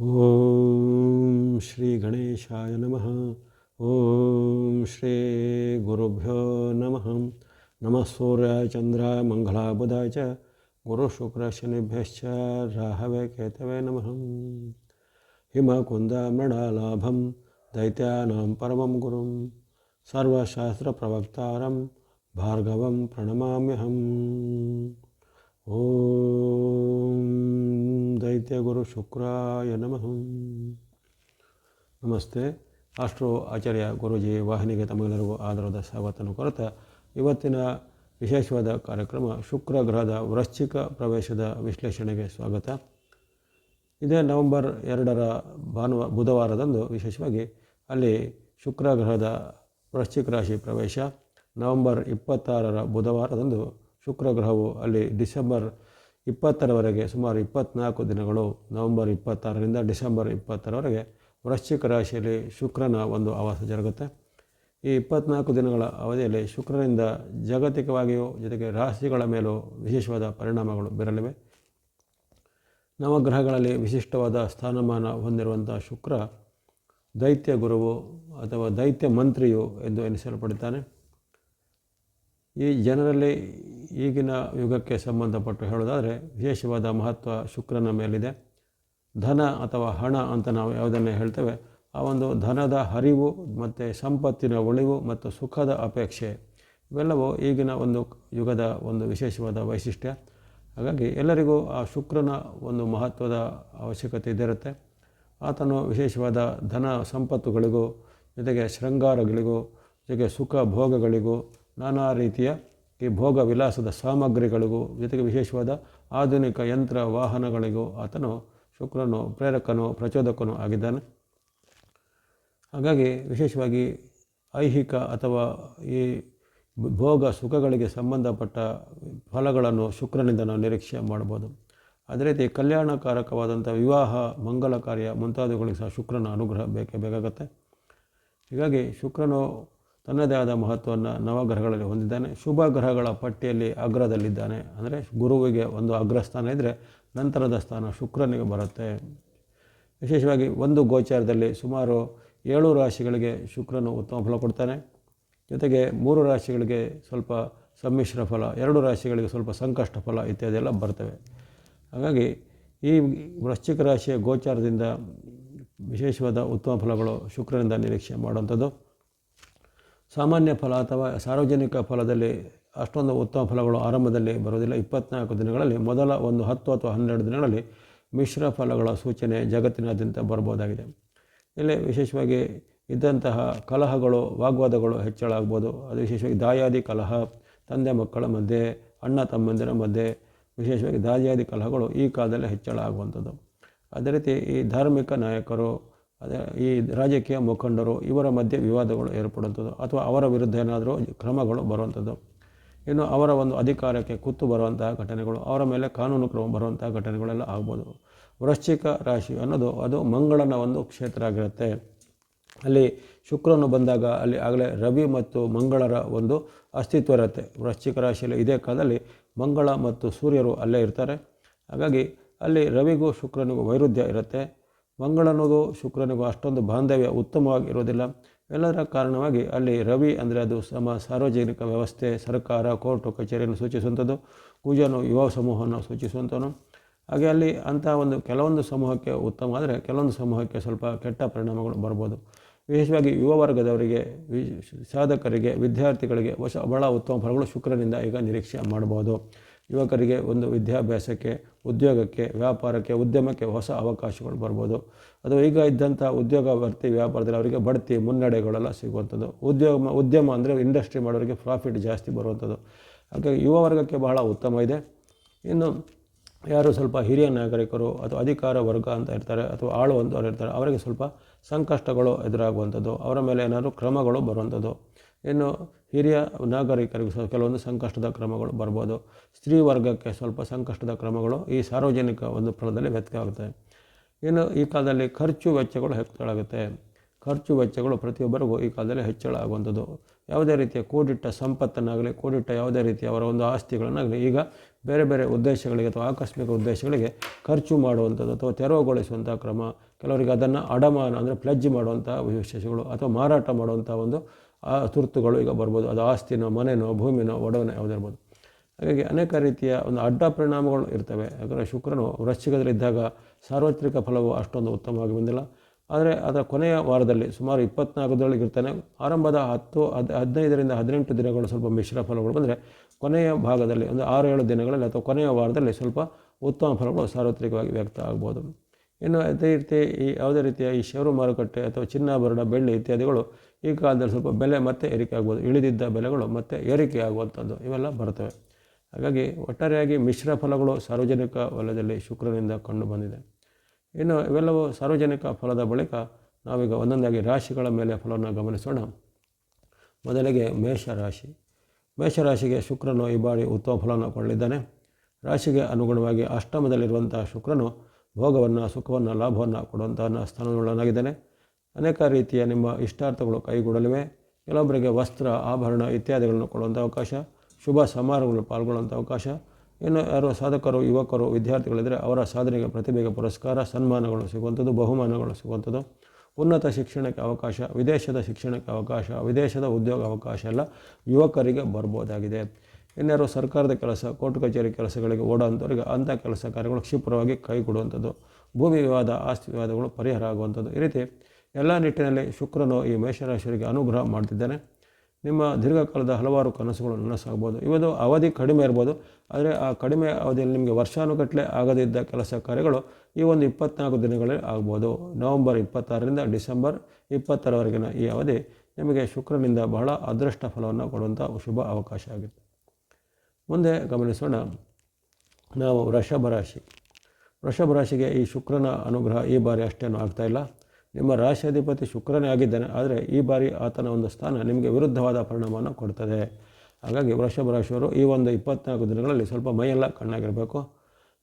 ॐ श्रीगणेशाय नमः। ॐ श्रीगुरुभ्यो नमः। नमः सूर्याय चन्द्राय मङ्गलाबुधाय च। गुरुशुक्रशनिभ्यश्च राहवे, केतवे नमः। हिमकुन्दमृणालाभं दैत्यानां परमं गुरुं सर्वशास्त्रप्रवक्तारं भार्गवं प्रणमाम्यहम्। ॐ ಪರಮಂ ಗುರುಂ ಸರ್ವಶಾಸ್ತ್ರಪ್ರವಕ್ತಾರಂ ಭಾರ್ಗವಂ ಪ್ರಣಮಾಮ್ಯಹಂ ಓಂ ದೈತ್ಯಗುರು ಶುಕ್ರಾಯ ನಮಃ. ನಮಸ್ತೆ. ಆಸ್ಟ್ರೋ ಆಚಾರ್ಯ ಗುರುಜಿ, ವಾಹಿನಿಗೆ ತಮಗೆಲ್ಲರಿಗೂ ಆಧಾರದ ಸ್ವಾಗತವನ್ನು ಕೊರತ ಇವತ್ತಿನ ವಿಶೇಷವಾದ ಕಾರ್ಯಕ್ರಮ ಶುಕ್ರ ಗ್ರಹದ ವೃಶ್ಚಿಕ ಪ್ರವೇಶದ ವಿಶ್ಲೇಷಣೆಗೆ ಸ್ವಾಗತ. ಇದೇ ನವೆಂಬರ್ ಎರಡರ ಭಾನುವಾರ ಬುಧವಾರದಂದು ವಿಶೇಷವಾಗಿ ಅಲ್ಲಿ ಶುಕ್ರ ಗ್ರಹದ ವೃಶ್ಚಿಕ ರಾಶಿ ಪ್ರವೇಶ. ನವೆಂಬರ್ ಇಪ್ಪತ್ತಾರರ ಬುಧವಾರದಂದು ಶುಕ್ರ ಗ್ರಹವು ಅಲ್ಲಿ ಡಿಸೆಂಬರ್ ಇಪ್ಪತ್ತರವರೆಗೆ ಸುಮಾರು ಇಪ್ಪತ್ತ್ನಾಲ್ಕು ದಿನಗಳು ನವೆಂಬರ್ ಇಪ್ಪತ್ತಾರರಿಂದ ಡಿಸೆಂಬರ್ ಇಪ್ಪತ್ತರವರೆಗೆ ವೃಶ್ಚಿಕ ರಾಶಿಯಲ್ಲಿ ಶುಕ್ರನ ಒಂದು ಆವಾಸ ಜರುಗುತ್ತೆ. ಈ ಇಪ್ಪತ್ನಾಲ್ಕು ದಿನಗಳ ಅವಧಿಯಲ್ಲಿ ಶುಕ್ರನಿಂದ ಜಾಗತಿಕವಾಗಿಯೂ ಜೊತೆಗೆ ರಾಶಿಗಳ ಮೇಲೂ ವಿಶೇಷವಾದ ಪರಿಣಾಮಗಳು ಬೀರಲಿವೆ. ನವಗ್ರಹಗಳಲ್ಲಿ ವಿಶಿಷ್ಟವಾದ ಸ್ಥಾನಮಾನ ಹೊಂದಿರುವಂಥ ಶುಕ್ರ ದೈತ್ಯ ಗುರುವು ಅಥವಾ ದೈತ್ಯ ಮಂತ್ರಿಯು ಎಂದು ಎನಿಸಲ್ಪಡುತ್ತಾನೆ. ಈ ಜನರಲ್ಲಿ ಈಗಿನ ಯುಗಕ್ಕೆ ಸಂಬಂಧಪಟ್ಟು ಹೇಳೋದಾದರೆ ವಿಶೇಷವಾದ ಮಹತ್ವ ಶುಕ್ರನ ಮೇಲಿದೆ. ಧನ ಅಥವಾ ಹಣ ಅಂತ ನಾವು ಯಾವುದನ್ನೇ ಹೇಳ್ತೇವೆ, ಆ ಒಂದು ಧನದ ಹರಿವು ಮತ್ತು ಸಂಪತ್ತಿನ ಒಳಿವು ಮತ್ತು ಸುಖದ ಅಪೇಕ್ಷೆ, ಇವೆಲ್ಲವೂ ಈಗಿನ ಒಂದು ಯುಗದ ಒಂದು ವಿಶೇಷವಾದ ವೈಶಿಷ್ಟ್ಯ. ಹಾಗಾಗಿ ಎಲ್ಲರಿಗೂ ಆ ಶುಕ್ರನ ಒಂದು ಮಹತ್ವದ ಅವಶ್ಯಕತೆ ಇದಿರುತ್ತೆ ಆತನು ವಿಶೇಷವಾದ ಧನ ಸಂಪತ್ತುಗಳಿಗೂ, ಜೊತೆಗೆ ಶೃಂಗಾರಗಳಿಗೂ, ಜೊತೆಗೆ ಸುಖ ಭೋಗಗಳಿಗೂ ನಾನಾ ರೀತಿಯ ಈ ಭೋಗ ವಿಲಾಸದ ಸಾಮಗ್ರಿಗಳಿಗೂ, ಜೊತೆಗೆ ವಿಶೇಷವಾದ ಆಧುನಿಕ ಯಂತ್ರ ವಾಹನಗಳಿಗೂ ಆತನು ಶುಕ್ರನು, ಪ್ರೇರಕನು, ಪ್ರಚೋದಕನು ಆಗಿದ್ದಾನೆ. ಹಾಗಾಗಿ ವಿಶೇಷವಾಗಿ ಐಹಿಕ ಅಥವಾ ಈ ಭೋಗ ಸುಖಗಳಿಗೆ ಸಂಬಂಧಪಟ್ಟ ಫಲಗಳನ್ನು ಶುಕ್ರನಿಂದ ನಾವು ನಿರೀಕ್ಷೆ ಮಾಡ್ಬೋದು ಅದೇ ರೀತಿ ಕಲ್ಯಾಣಕಾರಕವಾದಂಥ ವಿವಾಹ ಮಂಗಲ ಕಾರ್ಯ ಮುಂತಾದವುಗಳಿಗೆ ಸಹ ಶುಕ್ರನ ಅನುಗ್ರಹ ಬೇಕೇ ಬೇಕಾಗತ್ತೆ. ಹೀಗಾಗಿ ಶುಕ್ರನು ತನ್ನದೇ ಆದ ಮಹತ್ವವನ್ನು ನವಗ್ರಹಗಳಲ್ಲಿ ಹೊಂದಿದ್ದಾನೆ. ಶುಭ ಗ್ರಹಗಳ ಪಟ್ಟಿಯಲ್ಲಿ ಅಗ್ರದಲ್ಲಿದ್ದಾನೆ. ಅಂದರೆ ಗುರುವಿಗೆ ಒಂದು ಅಗ್ರಸ್ಥಾನ ಇದ್ದರೆ ನಂತರದ ಸ್ಥಾನ ಶುಕ್ರನಿಗೆ ಬರುತ್ತೆ. ವಿಶೇಷವಾಗಿ ಒಂದು ಗೋಚಾರದಲ್ಲಿ ಸುಮಾರು ಏಳು ರಾಶಿಗಳಿಗೆ ಶುಕ್ರನು ಉತ್ತಮ ಫಲ ಕೊಡ್ತಾನೆ. ಜೊತೆಗೆ ಮೂರು ರಾಶಿಗಳಿಗೆ ಸ್ವಲ್ಪ ಸಮ್ಮಿಶ್ರ ಫಲ, ಎರಡು ರಾಶಿಗಳಿಗೆ ಸ್ವಲ್ಪ ಸಂಕಷ್ಟ ಫಲ ಇತ್ಯಾದಿ ಎಲ್ಲ ಬರ್ತವೆ. ಹಾಗಾಗಿ ಈ ವೃಶ್ಚಿಕ ರಾಶಿಯ ಗೋಚಾರದಿಂದ ವಿಶೇಷವಾದ ಉತ್ತಮ ಫಲಗಳು ಶುಕ್ರನಿಂದ ನಿರೀಕ್ಷೆ ಮಾಡುವಂಥದ್ದು. ಸಾಮಾನ್ಯ ಫಲ ಅಥವಾ ಸಾರ್ವಜನಿಕ ಫಲದಲ್ಲಿ ಅಷ್ಟೊಂದು ಉತ್ತಮ ಫಲಗಳು ಆರಂಭದಲ್ಲಿ ಬರುವುದಿಲ್ಲ. ಇಪ್ಪತ್ನಾಲ್ಕು ದಿನಗಳಲ್ಲಿ, ಮೊದಲ ಒಂದು ಹತ್ತು ಅಥವಾ ಹನ್ನೆರಡು ದಿನಗಳಲ್ಲಿ ಮಿಶ್ರ ಫಲಗಳ ಸೂಚನೆ ಜಗತ್ತಿನಾದ್ಯಂತ ಬರ್ಬೋದಾಗಿದೆ ಇಲ್ಲಿ ವಿಶೇಷವಾಗಿ ಇದ್ದಂತಹ ಕಲಹಗಳು, ವಾಗ್ವಾದಗಳು ಹೆಚ್ಚಳ ಆಗ್ಬೋದು ಅದು ವಿಶೇಷವಾಗಿ ದಾಯಾದಿ ಕಲಹ, ತಂದೆ ಮಕ್ಕಳ ಮಧ್ಯೆ, ಅಣ್ಣ ತಮ್ಮಂದಿರ ಮಧ್ಯೆ, ವಿಶೇಷವಾಗಿ ದಾಯಾದಿ ಕಲಹಗಳು ಈ ಕಾಲದಲ್ಲಿ ಹೆಚ್ಚಳ ಆಗುವಂಥದ್ದು ಅದೇ ರೀತಿ ಈ ಧಾರ್ಮಿಕ ನಾಯಕರು ಅದೇ ಈ ರಾಜಕೀಯ ಮುಖಂಡರು ಇವರ ಮಧ್ಯೆ ವಿವಾದಗಳು ಏರ್ಪಡುವಂಥದ್ದು ಅಥವಾ ಅವರ ವಿರುದ್ಧ ಏನಾದರೂ ಕ್ರಮಗಳು ಬರುವಂಥದ್ದು. ಇನ್ನು ಅವರ ಒಂದು ಅಧಿಕಾರಕ್ಕೆ ಕುತ್ತು ಬರುವಂತಹ ಘಟನೆಗಳು, ಅವರ ಮೇಲೆ ಕಾನೂನು ಕ್ರಮ ಬರುವಂತಹ ಘಟನೆಗಳೆಲ್ಲ ಆಗ್ಬೋದು. ವೃಶ್ಚಿಕ ರಾಶಿ ಅನ್ನೋದು ಅದು ಮಂಗಳನ ಒಂದು ಕ್ಷೇತ್ರ ಆಗಿರುತ್ತೆ. ಅಲ್ಲಿ ಶುಕ್ರನು ಬಂದಾಗ ಅಲ್ಲಿ ಆಗಲೇ ರವಿ ಮತ್ತು ಮಂಗಳರ ಒಂದು ಅಸ್ತಿತ್ವ ಇರುತ್ತೆ. ವೃಶ್ಚಿಕ ರಾಶಿಯಲ್ಲಿ ಇದೇ ಕಾಲದಲ್ಲಿ ಮಂಗಳ ಮತ್ತು ಸೂರ್ಯರು ಅಲ್ಲೇ ಇರ್ತಾರೆ. ಹಾಗಾಗಿ ಅಲ್ಲಿ ರವಿಗೂ ಶುಕ್ರನಿಗೂ ವೈರುಧ್ಯ ಇರುತ್ತೆ. ಮಂಗಳನಿಗೂ ಶುಕ್ರನಿಗೂ ಅಷ್ಟೊಂದು ಬಾಂಧವ್ಯ ಉತ್ತಮವಾಗಿ ಇರೋದಿಲ್ಲ ಎಲ್ಲದರ ಕಾರಣವಾಗಿ ಅಲ್ಲಿ ರವಿ ಅಂದರೆ ಅದು ಸಮ ಸಾರ್ವಜನಿಕ ವ್ಯವಸ್ಥೆ, ಸರ್ಕಾರ, ಕೋರ್ಟು, ಕಚೇರಿಯನ್ನು ಸೂಚಿಸುವಂಥದ್ದು ಕುಜನು ಯುವ ಸಮೂಹವನ್ನು ಸೂಚಿಸುವಂಥವನು. ಹಾಗೆ ಅಲ್ಲಿ ಅಂಥ ಒಂದು ಕೆಲವೊಂದು ಸಮೂಹಕ್ಕೆ ಉತ್ತಮ ಆದರೆ ಕೆಲವೊಂದು ಸಮೂಹಕ್ಕೆ ಸ್ವಲ್ಪ ಕೆಟ್ಟ ಪರಿಣಾಮಗಳು ಬರ್ಬೋದು. ವಿಶೇಷವಾಗಿ ಯುವ ವರ್ಗದವರಿಗೆ ಸಾಧಕರಿಗೆ, ವಿದ್ಯಾರ್ಥಿಗಳಿಗೆ ಹೊಸ ಬಹಳ ಉತ್ತಮ ಫಲಗಳು ಶುಕ್ರನಿಂದ ಈಗ ನಿರೀಕ್ಷೆ ಮಾಡ್ಬೋದು. ಯುವಕರಿಗೆ ಒಂದು ವಿದ್ಯಾಭ್ಯಾಸಕ್ಕೆ ಉದ್ಯೋಗಕ್ಕೆ, ವ್ಯಾಪಾರಕ್ಕೆ, ಉದ್ಯಮಕ್ಕೆ ಹೊಸ ಅವಕಾಶಗಳು ಬರ್ಬೋದು. ಅದು ಈಗ ಇದ್ದಂಥ ಉದ್ಯೋಗ ಭರ್ತಿ ವ್ಯಾಪಾರದಲ್ಲಿ ಅವರಿಗೆ ಬಡ್ತಿ, ಮುನ್ನಡೆಗಳೆಲ್ಲ ಸಿಗುವಂಥದ್ದು. ಉದ್ಯೋಗ, ಉದ್ಯಮ ಅಂದರೆ ಇಂಡಸ್ಟ್ರಿ ಮಾಡೋರಿಗೆ ಪ್ರಾಫಿಟ್ ಜಾಸ್ತಿ ಬರುವಂಥದ್ದು. ಹಾಗಾಗಿ ಯುವ ವರ್ಗಕ್ಕೆ ಬಹಳ ಉತ್ತಮ ಇದೆ. ಇನ್ನು ಯಾರು ಸ್ವಲ್ಪ ಹಿರಿಯ ನಾಗರಿಕರು ಅಥವಾ ಅಧಿಕಾರ ವರ್ಗ ಅಂತ ಇರ್ತಾರೆ ಅಥವಾ ಆಳುವಂಥವ್ರು ಇರ್ತಾರೆ, ಅವರಿಗೆ ಸ್ವಲ್ಪ ಸಂಕಷ್ಟಗಳು ಎದುರಾಗುವಂಥದ್ದು. ಅವರ ಮೇಲೆ ಏನಾದರೂ ಕ್ರಮಗಳು ಬರುವಂಥದ್ದು. ಇನ್ನು ಹಿರಿಯ ನಾಗರಿಕರಿಗೆ ಸ್ವಲ್ಪ ಕೆಲವೊಂದು ಸಂಕಷ್ಟದ ಕ್ರಮಗಳು ಬರ್ಬೋದು. ಸ್ತ್ರೀ ವರ್ಗಕ್ಕೆ ಸ್ವಲ್ಪ ಸಂಕಷ್ಟದ ಕ್ರಮಗಳು ಈ ಸಾರ್ವಜನಿಕ ಒಂದು ಫಲದಲ್ಲಿ ವ್ಯತ್ಯವಾಗುತ್ತೆ ಇನ್ನು ಈ ಕಾಲದಲ್ಲಿ ಖರ್ಚು ವೆಚ್ಚಗಳು ಹೆಚ್ಚಳಾಗುತ್ತೆ. ಖರ್ಚು ವೆಚ್ಚಗಳು ಪ್ರತಿಯೊಬ್ಬರಿಗೂ ಈ ಕಾಲದಲ್ಲಿ ಹೆಚ್ಚಳ ಆಗುವಂಥದ್ದು. ಯಾವುದೇ ರೀತಿಯ ಕೂಡಿಟ್ಟ ಸಂಪತ್ತನ್ನಾಗಲಿ ಕೂಡಿಟ್ಟ ಯಾವುದೇ ರೀತಿಯ ಅವರ ಒಂದು ಆಸ್ತಿಗಳನ್ನಾಗಲಿ, ಈಗ ಬೇರೆ ಬೇರೆ ಉದ್ದೇಶಗಳಿಗೆ ಅಥವಾ ಆಕಸ್ಮಿಕ ಉದ್ದೇಶಗಳಿಗೆ ಖರ್ಚು ಮಾಡುವಂಥದ್ದು ಅಥವಾ ತೆರವುಗೊಳಿಸುವಂಥ ಕ್ರಮ, ಕೆಲವರಿಗೆ ಅದನ್ನು ಅಡಮಾನ ಅಂದರೆ ಪ್ಲಜ್ ಮಾಡುವಂಥ ವಿಶೇಷಗಳು ಅಥವಾ ಮಾರಾಟ ಮಾಡುವಂಥ ಒಂದು ಆ ತುರ್ತುಗಳು ಈಗ ಬರ್ಬೋದು. ಅದು ಆಸ್ತಿನೋ, ಮನೆನೋ, ಭೂಮಿನೋ, ಒಡವನೋ ಯಾವುದಿರ್ಬೋದು ಹಾಗಾಗಿ ಅನೇಕ ರೀತಿಯ ಒಂದು ಅಡ್ಡ ಪರಿಣಾಮಗಳು ಇರ್ತವೆ. ಯಾಕಂದರೆ ಶುಕ್ರನು ವೃಶ್ಚಿಕದಲ್ಲಿದ್ದಾಗ ಸಾರ್ವತ್ರಿಕ ಫಲವು ಅಷ್ಟೊಂದು ಉತ್ತಮವಾಗಿ ಬಂದಿಲ್ಲ. ಆದರೆ ಅದರ ಕೊನೆಯ ವಾರದಲ್ಲಿ ಸುಮಾರು ಇಪ್ಪತ್ನಾಲ್ಕರೊಳಗೆ ಇರ್ತಾನೆ. ಆರಂಭದ ಹತ್ತು, ಹದ್, ಹದಿನೈದರಿಂದ ಹದಿನೆಂಟು ದಿನಗಳು ಸ್ವಲ್ಪ ಮಿಶ್ರ ಫಲಗಳು ಬಂದರೆ ಕೊನೆಯ ಭಾಗದಲ್ಲಿ ಒಂದು ಆರು, ಏಳು ದಿನಗಳಲ್ಲಿ ಅಥವಾ ಕೊನೆಯ ವಾರದಲ್ಲಿ ಸ್ವಲ್ಪ ಉತ್ತಮ ಫಲಗಳು ಸಾರ್ವತ್ರಿಕವಾಗಿ ವ್ಯಕ್ತ ಆಗ್ಬೋದು ಇನ್ನು ಅದೇ ರೀತಿ ಈ ಯಾವುದೇ ರೀತಿಯ ಈ ಷೇರು ಮಾರುಕಟ್ಟೆ ಅಥವಾ ಚಿನ್ನಾಭರಣ, ಬೆಳ್ಳಿ ಇತ್ಯಾದಿಗಳು ಈ ಕಾಲದಲ್ಲಿ ಸ್ವಲ್ಪ ಬೆಲೆ ಮತ್ತೆ ಏರಿಕೆ ಆಗ್ಬೋದು ಇಳಿದಿದ್ದ ಬೆಲೆಗಳು ಮತ್ತೆ ಏರಿಕೆ ಆಗುವಂಥದ್ದು ಇವೆಲ್ಲ ಬರ್ತವೆ ಹಾಗಾಗಿ ಒಟ್ಟಾರೆಯಾಗಿ ಮಿಶ್ರ ಫಲಗಳು ಸಾರ್ವಜನಿಕ ವಲಯದಲ್ಲಿ ಶುಕ್ರನಿಂದ ಕಂಡು ಬಂದಿದೆ. ಇನ್ನು ಇವೆಲ್ಲವೂ ಸಾರ್ವಜನಿಕ ಫಲದ ಬಳಿಕ ನಾವೀಗ ಒಂದೊಂದಾಗಿ ರಾಶಿಗಳ ಮೇಲೆ ಫಲವನ್ನು ಗಮನಿಸೋಣ. ಮೊದಲಿಗೆ ಮೇಷರಾಶಿ. ಮೇಷರಾಶಿಗೆ ಶುಕ್ರನು ಈ ಬಾರಿ ಉತ್ತಮ ಫಲವನ್ನು ಕೊಳ್ಳಿದ್ದಾನೆ ರಾಶಿಗೆ ಅನುಗುಣವಾಗಿ ಅಷ್ಟಮದಲ್ಲಿರುವಂಥ ಶುಕ್ರನು ಭೋಗವನ್ನು, ಸುಖವನ್ನು, ಲಾಭವನ್ನು ಕೊಡುವಂತಹ ಸ್ಥಾನಗಳನ್ನಾಗಿದ್ದೇನೆ ಅನೇಕ ರೀತಿಯ ನಿಮ್ಮ ಇಷ್ಟಾರ್ಥಗಳು ಕೈಗೂಡಲಿವೆ. ಕೆಲವೊಬ್ಬರಿಗೆ ವಸ್ತ್ರ, ಆಭರಣ ಇತ್ಯಾದಿಗಳನ್ನು ಕೊಡುವಂಥ ಅವಕಾಶ, ಶುಭ ಸಮಾರಂಭಗಳು ಪಾಲ್ಗೊಳ್ಳುವಂಥ ಅವಕಾಶ. ಇನ್ನು ಯಾರು ಸಾಧಕರು, ಯುವಕರು ವಿದ್ಯಾರ್ಥಿಗಳಿದ್ದರೆ ಅವರ ಸಾಧನೆಗೆ ಪ್ರತಿಭೆಗೆ ಪುರಸ್ಕಾರ, ಸನ್ಮಾನಗಳು ಸಿಗುವಂಥದ್ದು, ಬಹುಮಾನಗಳು ಸಿಗುವಂಥದ್ದು. ಉನ್ನತ ಶಿಕ್ಷಣಕ್ಕೆ ಅವಕಾಶ, ವಿದೇಶದ ಶಿಕ್ಷಣಕ್ಕೆ ಅವಕಾಶ, ವಿದೇಶದ ಉದ್ಯೋಗ ಅವಕಾಶ ಎಲ್ಲ ಯುವಕರಿಗೆ ಬರ್ಬೋದಾಗಿದೆ. ಇನ್ಯಾರು ಸರ್ಕಾರದ ಕೆಲಸ, ಕೋರ್ಟ್ ಕಚೇರಿ ಕೆಲಸಗಳಿಗೆ ಓಡೋಂಥವ್ರಿಗೆ ಅಂಥ ಕೆಲಸ ಕಾರ್ಯಗಳು ಕ್ಷಿಪ್ರವಾಗಿ ಕೈಗೂಡುವಂಥದ್ದು ಭೂಮಿ ವಿವಾದ, ಆಸ್ತಿ ವಿವಾದಗಳು ಪರಿಹಾರ ಆಗುವಂಥದ್ದು. ಈ ರೀತಿ ಎಲ್ಲ ನಿಟ್ಟಿನಲ್ಲಿ ಶುಕ್ರನು ಈ ಮೇಷರಾಶಿಯರಿಗೆ ಅನುಗ್ರಹ ಮಾಡ್ತಿದ್ದಾನೆ. ನಿಮ್ಮ ದೀರ್ಘಕಾಲದ ಹಲವಾರು ಕನಸುಗಳು ನನಸಾಗ್ಬೋದು ಇವತ್ತು ಅವಧಿ ಕಡಿಮೆ ಇರ್ಬೋದು. ಆದರೆ ಆ ಕಡಿಮೆ ಅವಧಿಯಲ್ಲಿ ನಿಮಗೆ ವರ್ಷಾನುಗಟ್ಟಲೆ ಆಗದಿದ್ದ ಕೆಲಸ ಕಾರ್ಯಗಳು ಈ ಒಂದು ಇಪ್ಪತ್ನಾಲ್ಕು ದಿನಗಳಲ್ಲಿ ಆಗ್ಬೋದು. ನವಂಬರ್ ಇಪ್ಪತ್ತಾರರಿಂದ ಡಿಸೆಂಬರ್ ಇಪ್ಪತ್ತರವರೆಗಿನ ಈ ಅವಧಿ ನಿಮಗೆ ಶುಕ್ರನಿಂದ ಬಹಳ ಅದೃಷ್ಟ ಫಲವನ್ನು ಕೊಡುವಂಥ ಶುಭ ಅವಕಾಶ ಆಗಿದೆ ಮುಂದೆ ಗಮನಿಸೋಣ ನಾವು ವೃಷಭ ರಾಶಿ ವೃಷಭ ರಾಶಿಗೆ ಈ ಶುಕ್ರನ ಅನುಗ್ರಹ ಈ ಬಾರಿ ಅಷ್ಟೇನೂ ಆಗ್ತಾಯಿಲ್ಲ ನಿಮ್ಮ ರಾಶಿಯಾಧಿಪತಿ ಶುಕ್ರನೇ ಆಗಿದ್ದಾನೆ, ಆದರೆ ಈ ಬಾರಿ ಆತನ ಒಂದು ಸ್ಥಾನ ನಿಮಗೆ ವಿರುದ್ಧವಾದ ಪರಿಣಾಮವನ್ನು ಕೊಡ್ತದೆ. ಹಾಗಾಗಿ ವೃಷಭ ರಾಶಿಯವರು ಈ ಒಂದು ಇಪ್ಪತ್ನಾಲ್ಕು ದಿನಗಳಲ್ಲಿ ಸ್ವಲ್ಪ ಮೈಯೆಲ್ಲ ಕಣ್ಣಾಗಿರಬೇಕು.